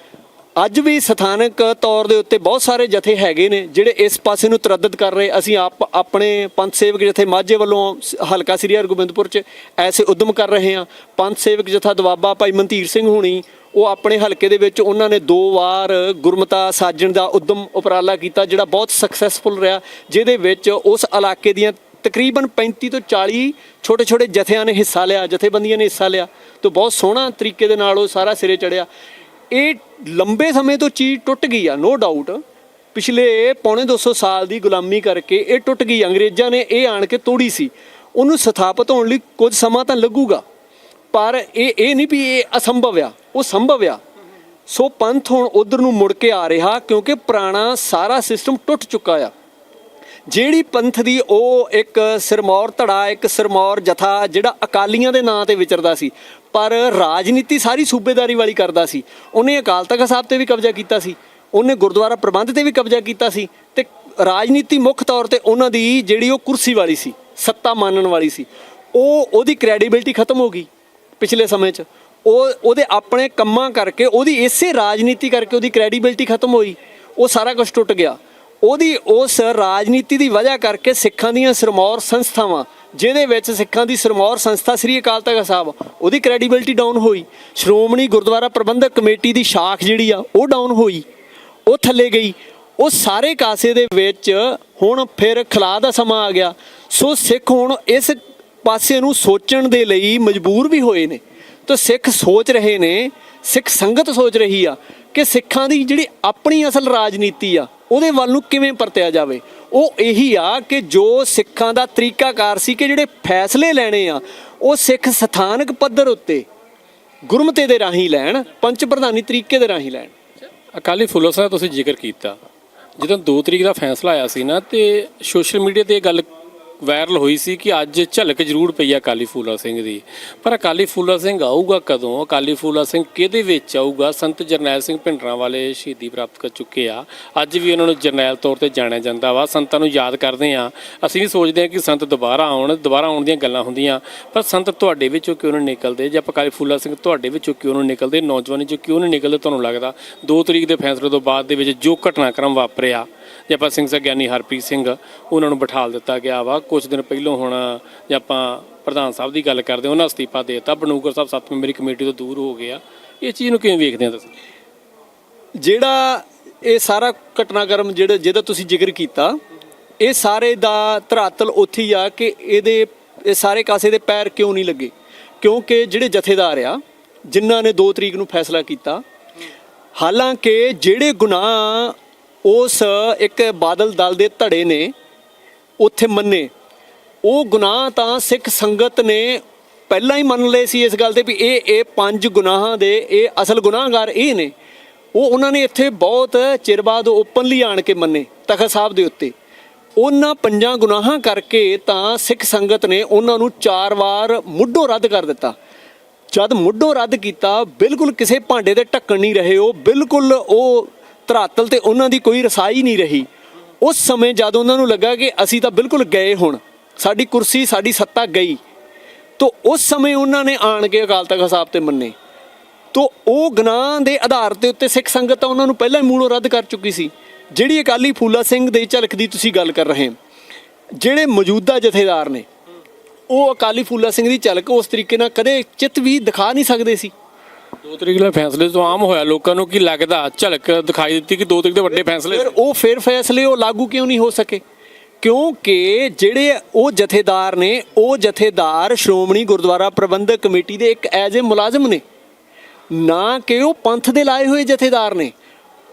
ਅੱਜ ਵੀ ਸਥਾਨਕ ਤੌਰ ਦੇ ਉੱਤੇ ਬਹੁਤ ਸਾਰੇ ਜਥੇ ਹੈਗੇ ਨੇ, ਜਿਹੜੇ ਇਸ ਪਾਸੇ ਨੂੰ ਤਰੱਦਦ ਕਰ ਰਹੇ। ਅਸੀਂ ਆਪ ਆਪਣੇ ਪੰਥ ਸੇਵਕ ਜਥੇ ਮਾਝੇ ਵੱਲੋਂ ਹਲਕਾ ਸ੍ਰੀ ਹਰਗੋਬਿੰਦਪੁਰ ਚ ਐਸੇ ਉਦਮ ਕਰ ਰਹੇ ਹਾਂ। ਪੰਥ ਸੇਵਕ ਜਥਾ ਦਵਾਬਾ ਭਾਈ ਮਨਧੀਰ ਸਿੰਘ ਹੋਣੀ, ਉਹ ਆਪਣੇ ਹਲਕੇ ਦੇ ਵਿੱਚ ਉਹਨਾਂ ਨੇ ਦੋ ਵਾਰ ਗੁਰਮਤਾ ਸਾਜਣ ਦਾ ਉਦਮ ਉਪਰਾਲਾ ਕੀਤਾ, ਜਿਹੜਾ ਬਹੁਤ ਸਕਸੈਸਫੁਲ ਰਿਹਾ, ਜਿਹਦੇ ਵਿੱਚ ਉਸ ਇਲਾਕੇ ਦੀਆਂ ਤਕਰੀਬਨ 35 ਤੋਂ 40 ਛੋਟੇ ਛੋਟੇ ਜਥਿਆਂ ਨੇ ਹਿੱਸਾ ਲਿਆ, ਜਥੇਬੰਦੀਆਂ ਨੇ ਹਿੱਸਾ ਲਿਆ ਤੇ ਬਹੁਤ ਸੋਹਣਾ ਤਰੀਕੇ ਦੇ ਨਾਲ ਉਹ ਸਾਰਾ ਸਿਰੇ ਚੜਿਆ ਇਹ ਲੰਬੇ ਸਮੇਂ ਤੋਂ ਚੀਜ਼ ਟੁੱਟ ਗਈ ਆ ਨੋ ਡਾਊਟ ਪਿਛਲੇ ਪੌਣੇ 200 ਸਾਲ ਦੀ ਗੁਲਾਮੀ ਕਰਕੇ ਇਹ ਟੁੱਟ ਗਈ। ਅੰਗਰੇਜ਼ਾਂ ਨੇ ਇਹ ਆਣ ਕੇ ਤੋੜੀ ਸੀ। ਉਹਨੂੰ ਸਥਾਪਿਤ ਹੋਣ ਲਈ ਕੁਝ ਸਮਾਂ ਤਾਂ ਲੱਗੂਗਾ। ਪਰ ਇਹ ਇਹ ਨਹੀਂ ਵੀ ਇਹ ਅਸੰਭਵ ਆ, ਉਹ ਸੰਭਵ ਆ। ਸੋ ਪੰਥ ਹੁਣ ਉਧਰ ਨੂੰ ਮੁੜ ਕੇ ਆ ਰਿਹਾ ਕਿਉਂਕਿ ਪੁਰਾਣਾ ਸਾਰਾ ਸਿਸਟਮ ਟੁੱਟ ਚੁੱਕਾ ਆ। ਜਿਹੜੀ ਪੰਥ ਦੀ ਉਹ ਇੱਕ ਸਿਰਮੌਰ ਧੜਾ, ਇੱਕ ਸਿਰਮੌਰ ਜਥਾ ਜਿਹੜਾ ਅਕਾਲੀਆਂ ਦੇ ਨਾਂ ਤੇ ਵਿਚਰਦਾ ਸੀ, ਪਰ ਰਾਜਨੀਤੀ ਸਾਰੀ ਸੂਬੇਦਾਰੀ ਵਾਲੀ ਕਰਦਾ ਸੀ। ਉਹਨੇ ਅਕਾਲ ਤਖਤ ਸਾਹਿਬ ਤੇ ਵੀ ਕਬਜ਼ਾ ਕੀਤਾ ਸੀ, ਉਹਨੇ ਗੁਰਦੁਆਰਾ ਪ੍ਰਬੰਧ ਤੇ ਵੀ ਕਬਜ਼ਾ ਕੀਤਾ ਸੀ ਤੇ ਰਾਜਨੀਤੀ ਮੁੱਖ ਤੌਰ ਤੇ ਉਹਨਾਂ ਦੀ ਜਿਹੜੀ ਉਹ ਕੁਰਸੀ ਵਾਲੀ ਸੀ, ਸੱਤਾ ਮੰਨਣ ਵਾਲੀ ਸੀ, ਉਹ ਉਹਦੀ ਕ੍ਰੈਡੀਬਿਲਟੀ ਖਤਮ ਹੋ ਗਈ ਪਿਛਲੇ ਸਮੇਂ 'ਚ। ਉਹ, ਉਹਦੇ ਆਪਣੇ ਕੰਮਾਂ ਕਰਕੇ, ਉਹਦੀ ਇਸੇ ਰਾਜਨੀਤੀ ਕਰਕੇ ਉਹਦੀ ਕ੍ਰੈਡੀਬਿਲਟੀ ਖਤਮ ਹੋਈ, ਉਹ ਸਾਰਾ ਕੁਝ ਟੁੱਟ ਗਿਆ। ਉਹਦੀ ਉਸ ਰਾਜਨੀਤੀ ਦੀ ਵਜ੍ਹਾ ਕਰਕੇ ਸਿੱਖਾਂ ਦੀਆਂ ਸਰਮੌਰ ਸੰਸਥਾਵਾਂ, ਜਿਹਦੇ ਵਿੱਚ ਸਿੱਖਾਂ ਦੀ ਸਰਮੌਰ ਸੰਸਥਾ ਸ੍ਰੀ ਅਕਾਲ ਤਖਤ ਸਾਹਿਬ, ਉਹਦੀ ਕ੍ਰੈਡੀਬਿਲਟੀ ਡਾਊਨ ਹੋਈ। ਸ਼੍ਰੋਮਣੀ ਗੁਰਦੁਆਰਾ ਪ੍ਰਬੰਧਕ ਕਮੇਟੀ ਦੀ ਸ਼ਾਖ ਜਿਹੜੀ ਆ, ਉਹ ਡਾਊਨ ਹੋਈ। ਉਹ ਥੱਲੇ ਗਈ। ਉਹ ਸਾਰੇ ਕਾਸੇ ਦੇ ਵਿੱਚ ਹੁਣ ਫਿਰ ਖਲਾ ਦਾ ਸਮਾਂ ਆ ਗਿਆ। ਸੋ ਸਿੱਖ ਹੁਣ ਇਸ ਪਾਸੇ ਨੂੰ ਸੋਚਣ ਦੇ ਲਈ ਮਜਬੂਰ ਵੀ ਹੋਏ ਨੇ। ਤਾਂ ਸਿੱਖ ਸੋਚ ਰਹੇ ਨੇ, ਸਿੱਖ ਸੰਗਤ ਸੋਚ ਰਹੀ ਆ ਕਿ ਸਿੱਖਾਂ ਦੀ ਜਿਹੜੀ ਆਪਣੀ ਅਸਲ ਰਾਜਨੀਤੀ ਆ ਉਹਦੇ ਵੱਲ ਨੂੰ ਕਿਵੇਂ ਪਰਤਿਆ ਜਾਵੇ? ਉਹ ਇਹੀ ਆ ਕਿ ਜੋ ਸਿੱਖਾਂ ਦਾ ਤਰੀਕਾਕਾਰ ਸੀ ਕਿ ਜਿਹੜੇ ਫੈਸਲੇ ਲੈਣੇ ਆ, ਉਹ ਸਿੱਖ ਸਥਾਨਕ ਪੱਧਰ ਉੱਤੇ ਗੁਰਮਤੇ ਦੇ ਰਾਹੀਂ ਲੈਣ, ਪੰਚ ਪ੍ਰਧਾਨੀ ਤਰੀਕੇ ਦੇ ਰਾਹੀਂ ਲੈਣ। ਅਕਾਲੀ ਫੂਲਾ ਸਾਹਿਬ, ਤੁਸੀਂ ਜ਼ਿਕਰ ਕੀਤਾ। ਜਦੋਂ 2 ਤਰੀਕ ਦਾ ਫੈਸਲਾ ਆਇਆ ਸੀ ਨਾ, ਤੇ ਸੋਸ਼ਲ ਮੀਡੀਆ ਤੇ ਇਹ ਗੱਲ ਵਾਇਰਲ ਹੋਈ ਸੀ ਕਿ ਅੱਜ ਝਲਕ ਜ਼ਰੂਰ ਪਈ ਆ ਅਕਾਲੀ ਫੂਲਾ ਸਿੰਘ ਦੀ। ਪਰ ਅਕਾਲੀ ਫੂਲਾ ਸਿੰਘ ਆਊਗਾ ਕਦੋਂ? ਅਕਾਲੀ ਫੂਲਾ ਸਿੰਘ ਕਿਹਦੇ ਵਿੱਚ ਆਊਗਾ? ਸੰਤ ਜਰਨੈਲ ਸਿੰਘ ਭਿੰਡਰਾਂ ਵਾਲੇ ਸ਼ਹੀਦੀ ਪ੍ਰਾਪਤ ਕਰ ਚੁੱਕੇ ਆ। ਅੱਜ ਵੀ ਉਹਨਾਂ ਨੂੰ ਜਰਨੈਲ ਤੌਰ ਤੇ ਜਾਣਿਆ ਜਾਂਦਾ ਵਾ। ਸੰਤਾਂ ਨੂੰ ਯਾਦ ਕਰਦੇ ਆ। ਅਸੀਂ ਵੀ ਸੋਚਦੇ ਆ ਕਿ ਸੰਤ ਦੁਬਾਰਾ ਆਉਣ ਦੁਬਾਰਾ ਆਉਣ ਦੀਆਂ ਗੱਲਾਂ ਹੁੰਦੀਆਂ। ਪਰ ਸੰਤ ਤੁਹਾਡੇ ਵਿੱਚੋਂ ਕਿਉਂ ਨਹੀਂ ਨਿਕਲਦੇ? ਜਾਂ ਅਕਾਲੀ ਫੂਲਾ ਸਿੰਘ ਤੁਹਾਡੇ ਵਿੱਚੋਂ ਕਿਉਂ ਨਹੀਂ ਨਿਕਲਦੇ? ਨੌਜਵਾਨੀ ਚੋਂ ਕਿਉਂ ਨਹੀਂ ਨਿਕਲਦੇ? ਤੁਹਾਨੂੰ ਲੱਗਦਾ 2 ਤਰੀਕ ਦੇ ਫੈਸਲੇ ਤੋਂ ਬਾਅਦ ਦੇ ਵਿੱਚ ਜੋ ਘਟਨਾਕ੍ਰਮ ਵਾਪਰਿਆ, ਜੇ ਆਪਾਂ ਸਿੰਘ ਸਾਹਿਬ ਗਿਆਨੀ ਹਰਪ੍ਰੀਤ ਸਿੰਘ ਉਹਨਾਂ ਨੂੰ ਬਿਠਾਲ ਦਿੱਤਾ ਗਿਆ ਵਾ ਕੁਝ ਦਿਨ ਪਹਿਲਾਂ ਹੁਣ ਜੇ ਆਪਾਂ ਪ੍ਰਧਾਨ ਸਾਹਿਬ ਦੀ ਗੱਲ ਕਰਦੇ ਉਹਨਾਂ ਅਸਤੀਫਾ ਦੇ ਦਿੱਤਾ। ਬਨੂਗਰ ਸਾਹਿਬ ਸੱਤ ਮੈਂਬਰੀ ਕਮੇਟੀ ਤੋਂ ਦੂਰ ਹੋ ਗਿਆ ਇਹ ਚੀਜ਼ ਨੂੰ ਕਿਵੇਂ ਵੇਖਦੇ ਆ ਤੁਸੀਂ? ਜਿਹੜਾ ਇਹ ਸਾਰਾ ਘਟਨਾਕ੍ਰਮ ਜਿਹੜਾ ਜਿਹਦਾ ਤੁਸੀਂ ਜ਼ਿਕਰ ਕੀਤਾ, ਇਹ ਸਾਰੇ ਦਾ ਧਰਾਤਲ ਉੱਥੇ ਹੀ ਆ ਕਿ ਇਹਦੇ, ਇਹ ਸਾਰੇ ਕਾਸੇ ਦੇ ਪੈਰ ਕਿਉਂ ਨਹੀਂ ਲੱਗੇ? ਕਿਉਂਕਿ ਜਿਹੜੇ ਜਥੇਦਾਰ ਆ, ਜਿਨ੍ਹਾਂ ਨੇ 2 ਤਰੀਕ ਨੂੰ ਫੈਸਲਾ ਕੀਤਾ, ਹਾਲਾਂਕਿ ਜਿਹੜੇ ਗੁਨਾਹ ਉਸ ਇੱਕ ਬਾਦਲ ਦਲ ਦੇ ਧੜੇ ਨੇ, ਉੱਥੇ ਮੰਨੇ। ਉਹ ਗੁਨਾਹ ਤਾਂ ਸਿੱਖ ਸੰਗਤ ਨੇ ਪਹਿਲਾਂ ਹੀ ਮੰਨ ਲਏ ਸੀ ਇਸ ਗੱਲ ਦੇ ਵੀ ਇਹ ਇਹ ਪੰਜ ਗੁਨਾਹਾਂ ਦੇ, ਇਹ ਅਸਲ ਗੁਨਾਹਗਾਰ ਇਹ ਨੇ। ਉਹ ਉਹਨਾਂ ਨੇ ਇੱਥੇ ਬਹੁਤ ਚਿਰ ਬਾਅਦ ਓਪਨਲੀ ਆਣ ਕੇ ਮੰਨੇ, ਤਖਤ ਸਾਹਿਬ ਦੇ ਉੱਤੇ। ਉਹਨਾਂ ਪੰਜਾਂ ਗੁਨਾਹਾਂ ਕਰਕੇ ਤਾਂ ਸਿੱਖ ਸੰਗਤ ਨੇ ਉਹਨਾਂ ਨੂੰ ਚਾਰ ਵਾਰ ਮੁੱਢੋਂ ਰੱਦ ਕਰ ਦਿੱਤਾ। ਜਦ ਮੁੱਢੋਂ ਰੱਦ ਕੀਤਾ, ਬਿਲਕੁਲ ਕਿਸੇ ਭਾਂਡੇ ਦੇ ਢੱਕਣ ਨਹੀਂ ਰਹੇ ਉਹ, ਬਿਲਕੁਲ ਉਹ ਧਰਾਤਲ ਤੇ ਉਹਨਾਂ ਦੀ ਕੋਈ ਰਸਾਈ ਨਹੀਂ ਰਹੀ। ਉਸ ਸਮੇਂ ਜਦ ਉਹਨਾਂ ਨੂੰ ਲੱਗਾ ਕਿ ਅਸੀਂ ਤਾਂ ਬਿਲਕੁਲ ਗਏ ਹੁਣ ਸਾਡੀ ਕੁਰਸੀ ਸਾਡੀ ਸੱਤਾ ਗਈ। ਤੋ ਉਸ ਸਮੇਂ ਉਹਨਾਂ ਨੇ ਆਣ ਕੇ ਅਕਾਲ ਤਖਤ ਸਾਹਿਬ ਤੇ ਮੰਨੇ। ਤੋ ਉਹ ਗੁਨਾਹ ਦੇ ਆਧਾਰ ਦੇ ਉੱਤੇ ਸਿੱਖ ਸੰਗਤ ਤਾਂ ਉਹਨਾਂ ਨੂੰ ਪਹਿਲਾਂ ਹੀ ਮੂਲੋਂ ਰੱਦ ਕਰ ਚੁੱਕੀ ਸੀ। ਜਿਹੜੀ ਅਕਾਲੀ ਫੂਲਾ ਸਿੰਘ ਦੇ ਝਲਕ ਦੀ ਤੁਸੀਂ ਗੱਲ ਕਰ ਰਹੇ ਜਿਹੜੇ ਮੌਜੂਦਾ ਜਥੇਦਾਰ ਨੇ ਉਹ ਅਕਾਲੀ ਫੂਲਾ ਸਿੰਘ ਦੀ ਝਲਕ ਉਸ ਤਰੀਕੇ ਨਾਲ ਕਦੇ ਚਿੱਤ ਵੀ ਦਿਖਾ ਨਹੀਂ ਸਕਦੇ ਸੀ। ਦੋ ਤਰੀਕ ਦੇ ਫੈਸਲੇ ਤੋਂ ਆਮ ਹੋਇਆ ਲੋਕਾਂ ਨੂੰ ਕੀ ਲੱਗਦਾ? ਝਲਕ ਦਿਖਾਈ ਦਿੱਤੀ ਕਿ ਦੋ ਤਰੀਕ ਦੇ ਵੱਡੇ ਫੈਸਲੇ ਫਿਰ ਉਹ ਫਿਰ ਫੈਸਲੇ ਉਹ ਲਾਗੂ ਕਿਉਂ ਨਹੀਂ ਹੋ ਸਕੇ? ਕਿਉਂਕਿ ਜਿਹੜੇ ਉਹ ਜਥੇਦਾਰ ਨੇ, ਉਹ ਜਥੇਦਾਰ ਸ਼੍ਰੋਮਣੀ ਗੁਰਦੁਆਰਾ ਪ੍ਰਬੰਧਕ ਕਮੇਟੀ ਦੇ ਇੱਕ ਐਜ਼ ਏ ਮੁਲਾਜ਼ਮ ਨੇ। ਨਾ ਕਿ ਉਹ ਪੰਥ ਦੇ ਲਾਏ ਹੋਏ ਜਥੇਦਾਰ ਨੇ।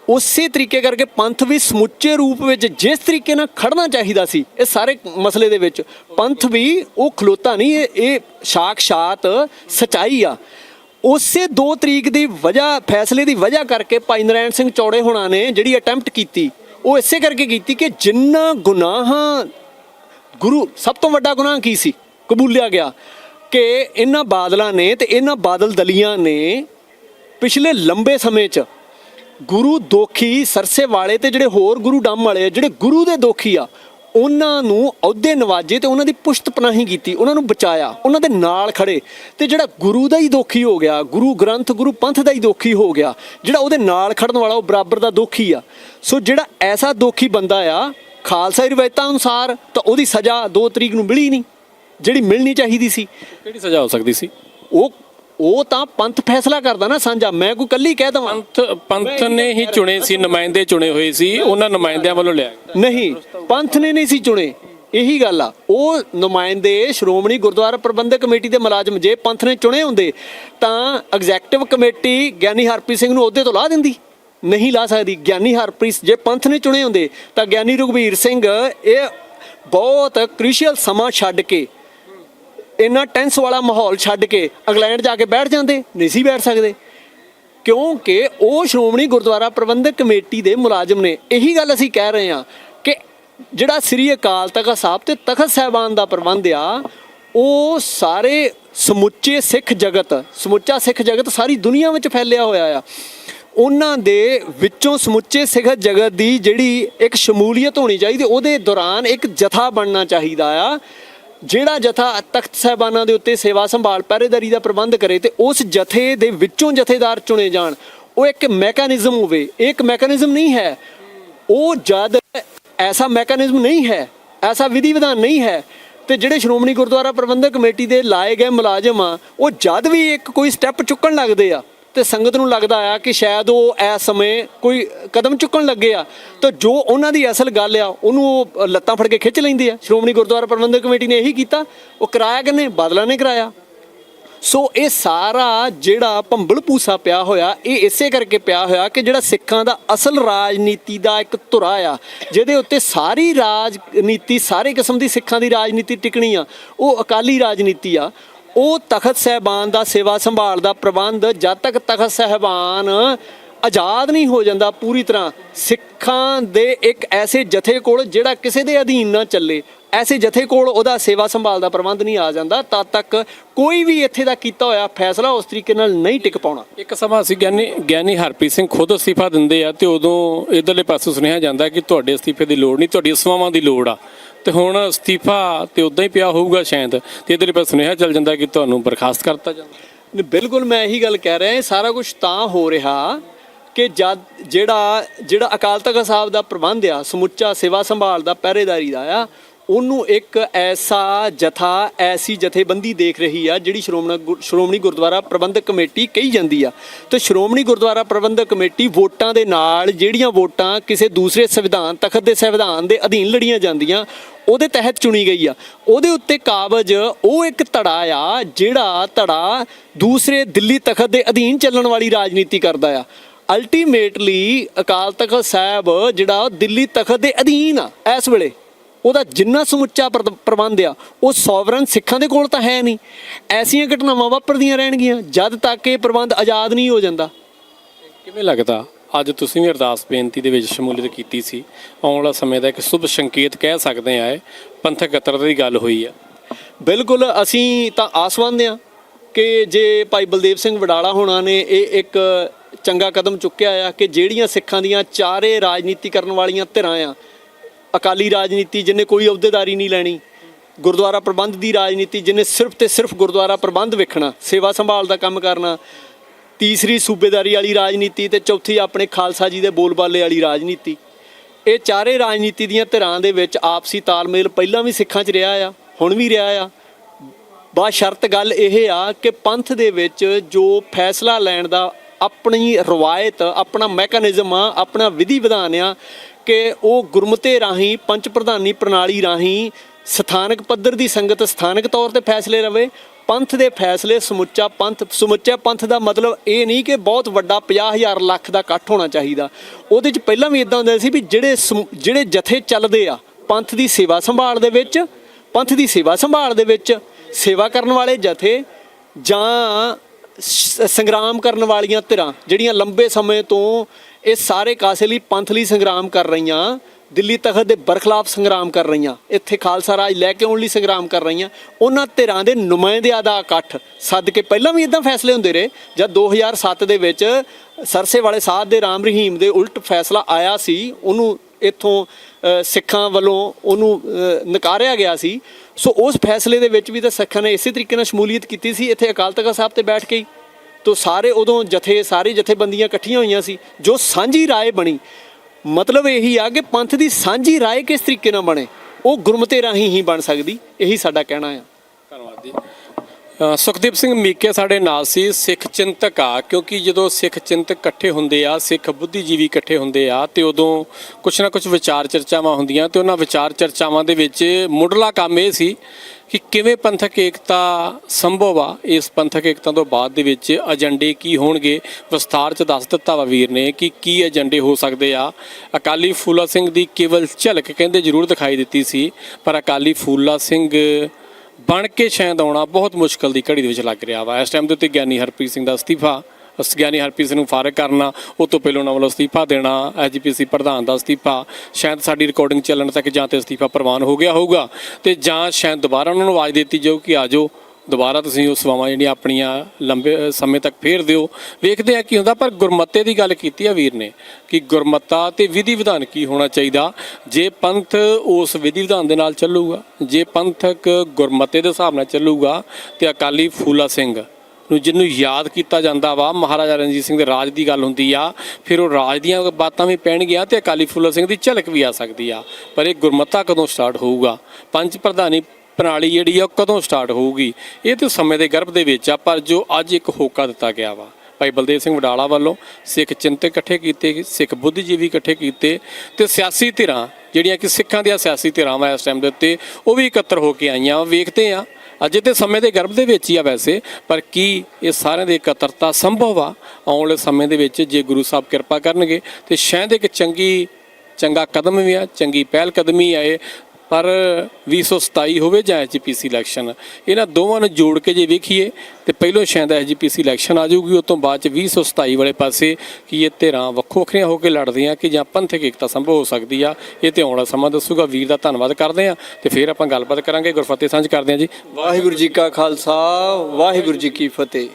ਉਸੇ ਤਰੀਕੇ ਕਰਕੇ ਪੰਥ ਵੀ ਸਮੁੱਚੇ ਰੂਪ ਵਿੱਚ ਜਿਸ ਤਰੀਕੇ ਨਾਲ ਖੜਨਾ ਚਾਹੀਦਾ ਸੀ, ਇਹ ਸਾਰੇ ਮਸਲੇ ਦੇ ਵਿੱਚ, ਪੰਥ ਵੀ ਉਹ ਖਲੋਤਾ ਨਹੀਂ, ਇਹ ਇਹ ਸਾਖਸ਼ਾਤ ਸਚਾਈ ਆ। ਉਸੇ 2 ਤਰੀਕ ਦੀ ਵਜ੍ਹਾ, ਫੈਸਲੇ ਦੀ ਵਜ੍ਹਾ ਕਰਕੇ ਭਾਈ ਨਰੈਣ ਸਿੰਘ ਚੌੜੇ ਹੋਣਾ ਨੇ ਜਿਹੜੀ ਅਟੈਂਪਟ ਕੀਤੀ ਉਹ ਇਸੇ ਕਰਕੇ ਕੀਤੀ ਕਿ ਜਿੰਨਾ ਗੁਨਾਹਾਂ, ਗੁਰੂ, ਸਭ ਤੋਂ ਵੱਡਾ ਗੁਨਾਹ ਕੀ ਸੀ? ਕਬੂਲਿਆ ਗਿਆ ਕਿ ਇਹਨਾਂ ਬਾਦਲਾਂ ਨੇ ਤੇ ਇਹਨਾਂ ਬਾਦਲ ਦਲੀਆਂ ਨੇ ਪਿਛਲੇ ਲੰਬੇ ਸਮੇਂ 'ਚ ਗੁਰੂ ਦੋਖੀ ਸਰਸੇ ਵਾਲੇ ਤੇ ਜਿਹੜੇ ਹੋਰ ਗੁਰੂ ਡੰਮ ਵਾਲੇ ਆ, ਜਿਹੜੇ ਗੁਰੂ ਦੇ ਦੋਖੀ ਆ ਉਹਨਾਂ ਨੂੰ ਅਹੁਦੇ ਨਵਾਜੇ ਤੇ ਉਹਨਾਂ ਦੀ ਪੁਸ਼ਤ ਪਨਾਹੀ ਕੀਤੀ ਉਹਨਾਂ ਨੂੰ ਬਚਾਇਆ ਉਹਨਾਂ ਦੇ ਨਾਲ ਖੜੇ। ਤੇ ਜਿਹੜਾ ਗੁਰੂ ਦਾ ਹੀ ਦੋਖੀ ਹੋ ਗਿਆ ਗੁਰੂ ਗ੍ਰੰਥ ਗੁਰੂ ਪੰਥ ਦਾ ਹੀ ਦੋਖੀ ਹੋ ਗਿਆ ਜਿਹੜਾ ਉਹਦੇ ਨਾਲ ਖੜਨ ਵਾਲਾ ਉਹ ਬਰਾਬਰ ਦਾ ਦੋਖੀ ਆ। ਸੋ ਜਿਹੜਾ ਐਸਾ ਦੋਖੀ ਬੰਦਾ ਆ ਖਾਲਸਾ ਰਵਾਇਤਾਂ ਅਨੁਸਾਰ ਤਾਂ ਉਹਦੀ ਸਜ਼ਾ 2 ਤਰੀਕ ਨੂੰ ਮਿਲੀ ਨਹੀਂ ਜਿਹੜੀ ਮਿਲਣੀ ਚਾਹੀਦੀ ਸੀ। ਕਿਹੜੀ ਸਜ਼ਾ ਹੋ ਸਕਦੀ ਸੀ? ਉਹ ਉਹ ਤਾਂ ਪੰਥ ਫੈਸਲਾ ਕਰਦਾ ਨਾ ਸਾਂਝਾ ਮੈਂ ਕੋਈ ਕੱਲੀ ਕਹਿ ਦਵਾਂ। ਪੰਥ ਪੰਥ ਨੇ ਹੀ ਚੁਣੇ ਸੀ ਨੁਮਾਇੰਦੇ ਚੁਣੇ ਹੋਏ ਸੀ ਉਹਨਾਂ ਨੁਮਾਇੰਦਿਆਂ ਵੱਲੋਂ ਲਿਆ। ਨਹੀਂ ਪੰਥ ਨੇ ਨਹੀਂ ਸੀ ਚੁਣੇ ਇਹੀ ਗੱਲ ਆ। ਉਹ ਨੁਮਾਇੰਦੇ ਸ਼੍ਰੋਮਣੀ ਗੁਰਦੁਆਰਾ ਪ੍ਰਬੰਧਕ ਕਮੇਟੀ ਦੇ ਮੁਲਾਜ਼ਮ ਜੇ ਪੰਥ ਨੇ ਚੁਣੇ ਹੁੰਦੇ ਤਾਂ ਐਗਜ਼ੈਕਟਿਵ ਕਮੇਟੀ ਗਿਆਨੀ ਹਰਪ੍ਰੀਤ ਸਿੰਘ ਨੂੰ ਅਹੁਦੇ ਤੋਂ ਲਾ ਦਿੰਦੀ। ਨਹੀਂ ਲਾ ਸਕਦੀ। ਗਿਆਨੀ ਹਰਪ੍ਰੀਤ ਜੇ ਪੰਥ ਨੇ ਚੁਣੇ ਹੁੰਦੇ ਤਾਂ ਗਿਆਨੀ ਰਘਵੀਰ ਸਿੰਘ ਇਹ ਬਹੁਤ ਕ੍ਰਿਸ਼ੀਅਲ ਸਮਾਂ ਛੱਡ ਕੇ ਇੰਨਾ ਟੈਂਸ ਵਾਲਾ ਮਾਹੌਲ ਛੱਡ ਕੇ ਇੰਗਲੈਂਡ ਜਾ ਕੇ ਬੈਠ ਜਾਂਦੇ, ਨਹੀਂ ਸੀ ਬੈਠ ਸਕਦੇ। ਕਿਉਂਕਿ ਉਹ ਸ਼੍ਰੋਮਣੀ ਗੁਰਦੁਆਰਾ ਪ੍ਰਬੰਧਕ ਕਮੇਟੀ ਦੇ ਮੁਲਾਜ਼ਮ ਨੇ। ਇਹੀ ਗੱਲ ਅਸੀਂ ਕਹਿ ਰਹੇ ਹਾਂ ਕਿ ਜਿਹੜਾ ਸ੍ਰੀ ਅਕਾਲ ਤਖਤ ਸਾਹਿਬ ਤੇ ਤਖਤ ਸਾਹਿਬਾਨ ਦਾ ਪ੍ਰਬੰਧ ਆ, ਉਹ ਸਾਰੇ ਸਮੁੱਚੇ ਸਿੱਖ ਜਗਤ, ਸਮੁੱਚਾ ਸਿੱਖ ਜਗਤ ਸਾਰੀ ਦੁਨੀਆ ਵਿੱਚ ਫੈਲਿਆ ਹੋਇਆ ਆ। ਉਹਨਾਂ ਦੇ ਵਿੱਚੋਂ ਸਮੁੱਚੇ ਸਿੱਖ ਜਗਤ ਦੀ ਜਿਹੜੀ ਇੱਕ ਸ਼ਮੂਲੀਅਤ ਹੋਣੀ ਚਾਹੀਦੀ, ਉਹਦੇ ਦੌਰਾਨ ਇੱਕ ਜਥਾ ਬਣਨਾ ਚਾਹੀਦਾ ਆ। ਜਿਹੜਾ ਜਥਾ ਤਖਤ ਸਾਹਿਬਾਨਾਂ ਦੇ ਉੱਤੇ ਸੇਵਾ ਸੰਭਾਲ, ਪਹਿਰੇਦਾਰੀ ਦਾ ਪ੍ਰਬੰਧ ਕਰੇ ਤੇ ਉਸ ਜਥੇ ਦੇ ਵਿੱਚੋਂ ਜਥੇਦਾਰ ਚੁਣੇ ਜਾਣ, ਉਹ ਇੱਕ ਮੈਕੈਨਿਜ਼ਮ ਹੋਵੇ। ਇਹ ਇੱਕ ਮੈਕੈਨਿਜ਼ਮ ਨਹੀਂ ਹੈ। ਉਹ ਜਦ ਐਸਾ ਮੈਕੈਨਿਜ਼ਮ ਨਹੀਂ ਹੈ, ਐਸਾ ਵਿਧੀ ਵਿਧਾਨ ਨਹੀਂ ਹੈ ਤੇ ਜਿਹੜੇ ਸ਼੍ਰੋਮਣੀ ਗੁਰਦੁਆਰਾ ਪ੍ਰਬੰਧਕ ਕਮੇਟੀ ਦੇ ਲਾਏ ਗਏ ਮੁਲਾਜ਼ਮ ਆ, ਉਹ ਜਦ ਵੀ ਇੱਕ ਕੋਈ ਸਟੈਪ ਚੁੱਕਣ ਲੱਗਦੇ ਆ ਤੇ ਸੰਗਤ ਨੂੰ ਲੱਗਦਾ ਆ ਕਿ ਸ਼ਾਇਦ ਉਹ ਇਸ ਸਮੇਂ ਕੋਈ ਕਦਮ ਚੁੱਕਣ ਲੱਗੇ ਆ। ਤਾਂ ਜੋ ਉਹਨਾਂ ਦੀ ਅਸਲ ਗੱਲ ਆ, ਉਹਨੂੰ ਉਹ ਲੱਤਾਂ ਫੜ ਕੇ ਖਿੱਚ ਲੈਂਦੇ ਆ। ਸ਼੍ਰੋਮਣੀ ਗੁਰਦੁਆਰਾ ਪ੍ਰਬੰਧਕ ਕਮੇਟੀ ਨੇ ਇਹੀ ਕੀਤਾ। ਉਹ ਕਰਾਇਆ ਕਿੰਨੇ? ਬਾਦਲਾਂ ਨੇ ਕਰਾਇਆ। ਸੋ ਇਹ ਸਾਰਾ ਜਿਹੜਾ ਭੰਬਲ ਪੂਸਾ ਪਿਆ ਹੋਇਆ, ਇਹ ਇਸੇ ਕਰਕੇ ਪਿਆ ਹੋਇਆ ਕਿ ਜਿਹੜਾ ਸਿੱਖਾਂ ਦਾ ਅਸਲ ਰਾਜਨੀਤੀ ਦਾ ਇੱਕ ਧੁਰਾ ਆ, ਜਿਹਦੇ ਉੱਤੇ ਸਾਰੀ ਰਾਜਨੀਤੀ, ਸਾਰੇ ਕਿਸਮ ਦੀ ਸਿੱਖਾਂ ਦੀ ਰਾਜਨੀਤੀ ਟਿਕਣੀ ਆ, ਉਹ ਅਕਾਲੀ ਰਾਜਨੀਤੀ ਆ। ਉਹ ਤਖਤ ਸਹਿਬਾਨ ਦਾ ਸੇਵਾ ਸੰਭਾਲ ਦਾ ਪ੍ਰਬੰਧ, ਜਦ ਤੱਕ ਤਖਤ ਸਹਿਬਾਨ ਆਜ਼ਾਦ ਨਹੀਂ ਹੋ ਜਾਂਦਾ, ਪੂਰੀ ਤਰ੍ਹਾਂ ਸਿੱਖਾਂ ਦੇ ਇੱਕ ਐਸੇ ਜਥੇ ਕੋਲ ਜਿਹੜਾ ਕਿਸੇ ਦੇ ਅਧੀਨ ਨਾ ਚੱਲੇ, ਐਸੇ ਜਥੇ ਕੋਲ ਉਹਦਾ ਸੇਵਾ ਸੰਭਾਲ ਦਾ ਪ੍ਰਬੰਧ ਨਹੀਂ ਆ ਜਾਂਦਾ ਤਦ ਤੱਕ ਕੋਈ ਵੀ ਇੱਥੇ ਦਾ ਕੀਤਾ ਹੋਇਆ ਫੈਸਲਾ ਉਸ ਤਰੀਕੇ ਨਾਲ ਨਹੀਂ ਟਿਕ ਪਾਉਣਾ। ਇੱਕ ਸਮਾਂ ਅਸੀਂ ਗਿਆਨੀ ਗਿਆਨੀ ਹਰਪ੍ਰੀਤ ਸਿੰਘ ਖੁਦ ਅਸਤੀਫਾ ਦਿੰਦੇ ਆ ਤੇ ਉਦੋਂ ਇਧਰਲੇ ਪਾਸੋਂ ਸੁਨੇਹਾ ਜਾਂਦਾ ਕਿ ਤੁਹਾਡੇ ਅਸਤੀਫੇ ਦੀ ਲੋੜ ਨਹੀਂ ਤੁਹਾਡੀ ਸੇਵਾਵਾਂ ਦੀ ਲੋੜ ਆ। ਤੇ ਹੁਣ ਅਸਤੀਫਾ ਤੇ ਉਦਾਂ ਹੀ ਪਿਆ ਹੋਊਗਾ ਸ਼ਾਇਦ ਤੇ ਲਈ ਪਾਸੇ ਸੁਨੇਹਾ ਚੱਲ ਜਾਂਦਾ ਕਿ ਤੁਹਾਨੂੰ ਬਰਖਾਸਤ ਕਰਤਾ ਜਾਂਦਾ। ਬਿਲਕੁਲ ਮੈਂ ਇਹੀ ਗੱਲ ਕਹਿ ਰਿਹਾ, ਇਹ ਸਾਰਾ ਕੁਝ ਤਾਂ ਹੋ ਰਿਹਾ ਕਿ ਜਦ ਜਿਹੜਾ ਜਿਹੜਾ ਅਕਾਲ ਤਖਤ ਸਾਹਿਬ ਦਾ ਪ੍ਰਬੰਧ ਆ, ਸਮੁੱਚਾ ਸੇਵਾ ਸੰਭਾਲ ਦਾ, ਪਹਿਰੇਦਾਰੀ ਦਾ ਆ ਉਹਨੂੰ ਇੱਕ ਐਸਾ ਜਥਾ, ਐਸੀ ਜਥੇਬੰਦੀ ਦੇਖ ਰਹੀ ਆ, ਜਿਹੜੀ ਸ਼੍ਰੋਮਣੀ ਗੁਰ- ਸ਼੍ਰੋਮਣੀ ਗੁਰਦੁਆਰਾ ਪ੍ਰਬੰਧਕ ਕਮੇਟੀ ਕਹੀ ਜਾਂਦੀ ਆ। ਤੇ ਸ਼੍ਰੋਮਣੀ ਗੁਰਦੁਆਰਾ ਪ੍ਰਬੰਧਕ ਕਮੇਟੀ ਵੋਟਾਂ ਦੇ ਨਾਲ ਜਿਹੜੀਆਂ ਵੋਟਾਂ ਕਿਸੇ ਦੂਸਰੇ ਸੰਵਿਧਾਨ, ਤਖਤ ਦੇ ਸੰਵਿਧਾਨ ਦੇ ਅਧੀਨ ਲੜੀਆਂ ਜਾਂਦੀਆਂ, ਉਹਦੇ ਤਹਿਤ ਚੁਣੀ ਗਈ ਆ। ਉਹਦੇ ਉੱਤੇ ਕਾਬਜ ਉਹ ਇੱਕ ਧੜਾ ਆ, ਜਿਹੜਾ ਧੜਾ ਦੂਸਰੇ ਦਿੱਲੀ ਤਖਤ ਦੇ ਅਧੀਨ ਚੱਲਣ ਵਾਲੀ ਰਾਜਨੀਤੀ ਕਰਦਾ ਆ। ਅਲਟੀਮੇਟਲੀ ਅਕਾਲ ਤਖਤ ਸਾਹਿਬ ਜਿਹੜਾ ਦਿੱਲੀ ਤਖਤ ਦੇ ਅਧੀਨ ਆ, ਇਸ ਵੇਲੇ। ਉਹਦਾ ਜਿੰਨਾ ਸਮੁੱਚਾ ਪ੍ਰਬੰਧ ਆ ਉਹ ਸੋਵਰਨ ਸਿੱਖਾਂ ਦੇ ਕੋਲ ਤਾਂ ਹੈ ਨਹੀਂ। ਐਸੀਆਂ ਘਟਨਾਵਾਂ ਵਾਪਰਦੀਆਂ ਰਹਿਣਗੀਆਂ ਜਦ ਤੱਕ ਇਹ ਪ੍ਰਬੰਧ ਆਜ਼ਾਦ ਨਹੀਂ ਹੋ ਜਾਂਦਾ। ਕਿਵੇਂ ਲੱਗਦਾ ਅੱਜ ਤੁਸੀਂ ਵੀ ਅਰਦਾਸ ਬੇਨਤੀ ਦੇ ਵਿੱਚ ਸ਼ਮੂਲੀਅਤ ਕੀਤੀ ਸੀ ਆਉਣ ਵਾਲਾ ਸਮੇਂ ਦਾ ਇੱਕ ਸ਼ੁਭ ਸੰਕੇਤ ਕਹਿ ਸਕਦੇ ਆ ਪੰਥਕ ਕਤਰ ਦੀ ਗੱਲ ਹੋਈ ਆ। ਬਿਲਕੁਲ ਅਸੀਂ ਤਾਂ ਆਸਵੰਦ ਆ ਕਿ ਜੇ ਭਾਈ ਬਲਦੇਵ ਸਿੰਘ ਵਡਾਲਾ ਹੋਣਾ ਨੇ ਇਹ ਇੱਕ ਚੰਗਾ ਕਦਮ ਚੁੱਕਿਆ ਆ ਕਿ ਜਿਹੜੀਆਂ ਸਿੱਖਾਂ ਦੀਆਂ ਚਾਰੇ ਰਾਜਨੀਤੀ ਕਰਨ ਵਾਲੀਆਂ ਧਿਰਾਂ ਆ ਅਕਾਲੀ ਰਾਜਨੀਤੀ ਜਿਹਨੇ ਕੋਈ ਅਹੁਦੇਦਾਰੀ ਨਹੀਂ ਲੈਣੀ, ਗੁਰਦੁਆਰਾ ਪ੍ਰਬੰਧ ਦੀ ਰਾਜਨੀਤੀ ਜਿਹਨੇ ਸਿਰਫ ਤੇ ਸਿਰਫ ਗੁਰਦੁਆਰਾ ਪ੍ਰਬੰਧ ਵੇਖਣਾ, ਸੇਵਾ ਸੰਭਾਲ ਦਾ ਕੰਮ ਕਰਨਾ, ਤੀਸਰੀ ਸੂਬੇਦਾਰੀ ਵਾਲੀ ਰਾਜਨੀਤੀ ਤੇ ਚੌਥੀ ਆਪਣੇ ਖਾਲਸਾ ਜੀ ਦੇ ਬੋਲਬਾਲੇ ਵਾਲੀ ਰਾਜਨੀਤੀ। ਇਹ ਚਾਰੇ ਰਾਜਨੀਤੀ ਦੀਆਂ ਧਿਰਾਂ ਦੇ ਵਿੱਚ ਆਪਸੀ ਤਾਲਮੇਲ ਪਹਿਲਾਂ ਵੀ ਸਿੱਖਾਂ 'ਚ ਰਿਹਾ ਆ, ਹੁਣ ਵੀ ਰਿਹਾ ਆ। ਬਾ ਸ਼ਰਤ ਗੱਲ ਇਹ ਆ ਕਿ ਪੰਥ ਦੇ ਵਿੱਚ ਜੋ ਫੈਸਲਾ ਲੈਣ ਦਾ ਆਪਣੀ ਰਵਾਇਤ, ਆਪਣਾ ਮੈਕੈਨਿਜ਼ਮ ਆ, ਆਪਣਾ ਵਿਧੀ ਵਿਧਾਨ ਆ ਕਿ ਉਹ ਗੁਰਮਤੇ ਰਾਹੀਂ, ਪੰਚ ਪ੍ਰਧਾਨੀ ਪ੍ਰਣਾਲੀ ਰਾਹੀਂ ਸਥਾਨਕ ਪੱਧਰ ਦੀ ਸੰਗਤ ਸਥਾਨਕ ਤੌਰ ਤੇ ਫੈਸਲੇ ਰਵੇ ਪੰਥ ਦੇ ਫੈਸਲੇ ਸਮੁੱਚਾ ਪੰਥ, ਸਮੁੱਚੇ ਪੰਥ ਦਾ ਮਤਲਬ ਇਹ ਨਹੀਂ ਕਿ ਬਹੁਤ ਵੱਡਾ 50000 ਲੱਖ ਦਾ ਇਕੱਠ ਹੋਣਾ ਚਾਹੀਦਾ। ਉਹਦੇ ਚ ਪਹਿਲਾਂ ਵੀ ਇਦਾਂ ਹੁੰਦਾ ਸੀ ਵੀ ਜਿਹੜੇ ਸਮੂ- ਜਿਹੜੇ ਜਥੇ ਚੱਲਦੇ ਆ, ਪੰਥ ਦੀ ਸੇਵਾ ਸੰਭਾਲ ਦੇ ਵਿੱਚ, ਪੰਥ ਦੀ ਸੇਵਾ ਸੰਭਾਲ ਦੇ ਵਿੱਚ ਸੇਵਾ ਕਰਨ ਵਾਲੇ ਜਥੇ ਜਾਂ ਸੰਗਰਾਮ ਕਰਨ ਵਾਲੀਆਂ ਧਿਰਾਂ, ਜਿਹੜੀਆਂ ਲੰਬੇ ਸਮੇਂ ਤੋਂ ਇਹ ਸਾਰੇ ਕਾਸੇ ਲਈ ਪੰਥ ਲਈ ਸੰਗਰਾਮ ਕਰ ਰਹੀਆਂ, ਦਿੱਲੀ ਤਖਤ ਦੇ ਬਰਖਲਾਫ ਸੰਗਰਾਮ ਕਰ ਰਹੀਆਂ, ਇੱਥੇ ਖਾਲਸਾ ਰਾਜ ਲੈ ਕੇ ਆਉਣ ਲਈ ਸੰਗਰਾਮ ਕਰ ਰਹੀਆਂ, ਉਹਨਾਂ ਧਿਰਾਂ ਦੇ ਨੁਮਾਇੰਦਿਆਂ ਦਾ ਇਕੱਠ। ਸੱਦ ਕੇ ਪਹਿਲਾਂ ਵੀ ਇਦਾਂ ਫੈਸਲੇ ਹੁੰਦੇ ਰਹੇ, ਜਦ 2007 ਦੇ ਵਿੱਚ ਸਰਸੇ ਵਾਲੇ ਸਾਧ ਦੇ ਰਾਮ ਰਹੀਮ ਦੇ ਉਲਟ ਫੈਸਲਾ ਆਇਆ ਸੀ, ਉਹਨੂੰ ਇੱਥੋਂ ਸਿੱਖਾਂ ਵੱਲੋਂ ਉਹਨੂੰ ਨਕਾਰਿਆ ਗਿਆ ਸੀ। ਸੋ ਉਸ ਫੈਸਲੇ ਦੇ ਵਿੱਚ ਵੀ ਤਾਂ ਸਿੱਖਾਂ ਨੇ ਇਸੇ ਤਰੀਕੇ ਨਾਲ ਸ਼ਮੂਲੀਅਤ ਕੀਤੀ ਸੀ, ਇੱਥੇ ਅਕਾਲ ਤਖਤ ਸਾਹਿਬ ਤੇ ਬੈਠ ਕੇ ਹੀ। ਤੋ ਸਾਰੇ ਉਦੋਂ ਜਥੇ ਸਾਰੀ ਜਥੇਬੰਦੀਆਂ ਇਕੱਠੀਆਂ ਹੋਈਆਂ ਸੀ, ਜੋ ਸਾਂਝੀ ਰਾਏ ਬਣੀ। ਮਤਲਬ ਇਹੀ ਆ ਕਿ ਪੰਥ ਦੀ ਸਾਂਝੀ ਰਾਏ ਕਿਸ ਤਰੀਕੇ ਨਾਲ ਬਣੇ, ਉਹ ਗੁਰਮਤੇ ਰਾਹੀਂ ਹੀ ਬਣ ਸਕਦੀ, ਇਹੀ ਸਾਡਾ ਕਹਿਣਾ ਆ। ਧੰਨਵਾਦ ਜੀ। ਸੁਖਦੀਪ ਸਿੰਘ ਮੀਕੇ ਸਾਡੇ ਨਾਲ ਸੀ, ਸਿੱਖ ਚਿੰਤਕ ਆ, ਕਿਉਂਕਿ ਜਦੋਂ ਸਿੱਖ ਚਿੰਤਕ ਇਕੱਠੇ ਹੁੰਦੇ ਆ, ਸਿੱਖ ਬੁੱਧੀਜੀਵੀ ਇਕੱਠੇ ਹੁੰਦੇ ਆ, ਤੇ ਉਦੋਂ ਕੁਛ ਨਾ ਕੁਛ ਵਿਚਾਰ ਚਰਚਾਵਾਂ ਹੁੰਦੀਆਂ, ਤੇ ਉਹਨਾਂ ਵਿਚਾਰ ਚਰਚਾਵਾਂ ਦੇ ਵਿੱਚ ਮੁੱਢਲਾ ਕੰਮ ਇਹ ਸੀ ਕਿ ਕਿਵੇਂ ਪੰਥਕ ਏਕਤਾ ਸੰਭਵ ਆ? ਇਸ ਪੰਥਕ ਏਕਤਾ ਤੋਂ ਬਾਅਦ ਦੇ ਵਿੱਚ ਏਜੰਡੇ ਕੀ ਹੋਣਗੇ? ਵਿਸਥਾਰ ਚ ਦੱਸ ਦਿੱਤਾ ਵਾ ਵੀਰ ਨੇ ਕਿ ਕੀ ਏਜੰਡੇ ਹੋ ਸਕਦੇ ਆ। ਅਕਾਲੀ ਫੂਲਾ ਸਿੰਘ ਦੀ ਕੇਵਲ ਝਲਕ ਕਹਿੰਦੇ ਜ਼ਰੂਰ ਦਿਖਾਈ ਦਿੱਤੀ ਸੀ, ਪਰ ਅਕਾਲੀ ਫੂਲਾ ਸਿੰਘ ਬਣ ਕੇ ਸ਼ਾਇਦ ਆਉਣਾ ਬਹੁਤ ਮੁਸ਼ਕਲ ਦੀ ਘੜੀ ਦੇ ਵਿੱਚ ਲੱਗ ਰਿਹਾ ਵਾ। ਇਸ ਟਾਈਮ ਦੇ ਉੱਤੇ ਗਿਆਨੀ ਹਰਪ੍ਰੀਤ ਸਿੰਘ ਦਾ ਅਸਤੀਫਾ ਗਿਆਨੀ ਹਰਪ੍ਰੀਤ ਸਿੰਘ ਨੂੰ ਫਾਰਗ ਕਰਨਾ, ਉਹ ਤੋਂ ਪਹਿਲਾਂ ਉਹਨਾਂ ਵੱਲੋਂ ਅਸਤੀਫਾ ਦੇਣਾ, ਐਜੀਪੀਸੀ ਪ੍ਰਧਾਨ ਦਾ ਅਸਤੀਫਾ, ਸ਼ਾਇਦ ਸਾਡੀ ਰਿਕਾਰਡਿੰਗ ਚੱਲਣ ਤੱਕ ਜਾਂ ਤੇ ਅਸਤੀਫਾ ਪ੍ਰਵਾਨ ਹੋ ਗਿਆ ਹੋਊਗਾ ਤੇ ਜਾਂ ਸ਼ਾਇਦ ਦੁਬਾਰਾ ਉਹਨਾਂ ਨੂੰ ਆਵਾਜ਼ ਦਿੱਤੀ ਜਾਊ ਕਿ ਆ ਜਾਓ ਦੁਬਾਰਾ ਤੁਸੀਂ ਉਹ ਸੇਵਾਵਾਂ ਜਿਹੜੀਆਂ ਆਪਣੀਆਂ ਲੰਬੇ ਸਮੇਂ ਤੱਕ ਫੇਰ ਦਿਓ। ਵੇਖਦੇ ਆ ਕੀ ਹੁੰਦਾ, ਪਰ ਗੁਰਮੱਤੇ ਦੀ ਗੱਲ ਕੀਤੀ ਆ ਵੀਰ ਨੇ ਕਿ ਗੁਰਮੱਤਾ ਤੇ ਵਿਧੀ ਵਿਧਾਨ ਕੀ ਹੋਣਾ ਚਾਹੀਦਾ। ਜੇ ਪੰਥ ਉਸ ਵਿਧੀ ਵਿਧਾਨ ਦੇ ਨਾਲ ਚੱਲੂਗਾ, ਜੇ ਪੰਥਕ ਗੁਰਮੱਤੇ ਦੇ ਹਿਸਾਬ ਨਾਲ ਚੱਲੂਗਾ ਤੇ ਅਕਾਲੀ ਫੂਲਾ ਸਿੰਘ ਨੂੰ ਜਿਹਨੂੰ ਯਾਦ ਕੀਤਾ ਜਾਂਦਾ ਵਾ, ਮਹਾਰਾਜਾ ਰਣਜੀਤ ਸਿੰਘ ਦੇ ਰਾਜ ਦੀ ਗੱਲ ਹੁੰਦੀ ਆ, ਫਿਰ ਉਹ ਰਾਜ ਦੀਆਂ ਬਾਤਾਂ ਵੀ ਪੈਣਗੀਆਂ ਤੇ ਅਕਾਲੀ ਫੂਲਾ ਸਿੰਘ ਦੀ ਝਲਕ ਵੀ ਆ ਸਕਦੀ ਆ, ਪਰ ਇਹ ਗੁਰਮੱਤਾ ਕਦੋਂ ਸਟਾਰਟ ਹੋਊਗਾ? ਪੰਜ ਪ੍ਰਧਾਨੀ ਪ੍ਰਣਾਲੀ ਜਿਹੜੀ ਆ, ਉਹ ਕਦੋਂ ਸਟਾਰਟ ਹੋਊਗੀ? ਇਹ ਤੇ ਸਮੇਂ ਦੇ ਗਰਭ ਦੇ ਵਿੱਚ ਆ, ਪਰ ਜੋ ਅੱਜ ਇੱਕ ਹੋਕਾ ਦਿੱਤਾ ਗਿਆ ਵਾ। ਭਾਈ ਬਲਦੇਵ ਸਿੰਘ ਵਡਾਲਾ ਵੱਲੋਂ ਸਿੱਖ ਚਿੰਤਕ ਇਕੱਠੇ ਕੀਤੇ, ਸਿੱਖ ਬੁੱਧੀਜੀਵੀ ਇਕੱਠੇ ਕੀਤੇ ਤੇ ਸਿਆਸੀ ਧਿਰਾਂ, ਜਿਹੜੀਆਂ ਕਿ ਸਿੱਖਾਂ ਦੀਆਂ ਸਿਆਸੀ ਧਿਰਾਂ ਵਾ ਇਸ ਟਾਈਮ ਦੇ ਉੱਤੇ, ਉਹ ਵੀ ਇਕੱਤਰ ਹੋ ਕੇ ਆਈਆਂ ਵੇਖਦੇ ਆ। ਅੱਜ ਦੇ ਸਮੇਂ ਦੇ ਗਰਭ ਦੇ ਵਿੱਚ ਹੀ ਆ ਵੈਸੇ, ਪਰ ਕੀ ਇਹ ਸਾਰਿਆਂ ਦੀ ਇਕੱਤਰਤਾ ਸੰਭਵ ਆ? ਆਉਣ ਵਾਲੇ ਸਮੇਂ ਦੇ ਵਿੱਚ ਜੇ ਗੁਰੂ ਸਾਹਿਬ ਕਿਰਪਾ ਕਰਨਗੇ, ਤੇ ਸ਼ਾਇਦ ਇੱਕ ਚੰਗੀ, ਚੰਗਾ ਕਦਮ ਵੀ ਆ, ਚੰਗੀ ਪਹਿਲ ਕਦਮੀ ਆ ਇਹ ਪਰ 2027 ਹੋਵੇ ਜਾਂ ਐਜੀਪੀਸੀ ਇਲੈਕਸ਼ਨ, ਇਹਨਾਂ ਦੋਵਾਂ ਨੂੰ ਜੋੜ ਕੇ ਜੇ ਵੇਖੀਏ, ਤੇ ਪਹਿਲੋਂ ਸ਼ਾਇਦ ਐਜੀਪੀਸੀ ਇਲੈਕਸ਼ਨ ਆ ਜਾਊਗੀ, ਉਸ ਤੋਂ ਬਾਅਦ ਚ 2027 ਵਾਲੇ ਪਾਸੇ ਕੀ ਇਹ ਧਿਰਾਂ ਵੱਖੋ ਵੱਖਰੀਆਂ ਹੋ ਕੇ ਲੜਦੀਆਂ ਕਿ ਜਾਂ ਪੰਥਕ ਏਕਤਾ ਸੰਭਵ ਹੋ ਸਕਦੀ ਆ, ਇਹ ਤੇ ਆਉਣ ਵਾਲਾ ਸਮਾਂ ਦੱਸੂਗਾ। ਵੀਰ ਦਾ ਧੰਨਵਾਦ ਕਰਦੇ ਆ ਤੇ ਫਿਰ ਆਪਾਂ ਗੱਲਬਾਤ ਕਰਾਂਗੇ, ਗੁਰਫਤਿਹ ਸਾਂਝ ਕਰਦੇ ਆ ਜੀ। ਵਾਹਿਗੁਰੂ ਜੀ ਕਾ ਖਾਲਸਾ, ਵਾਹਿਗੁਰੂ ਜੀ ਕੀ ਫਤਿਹ।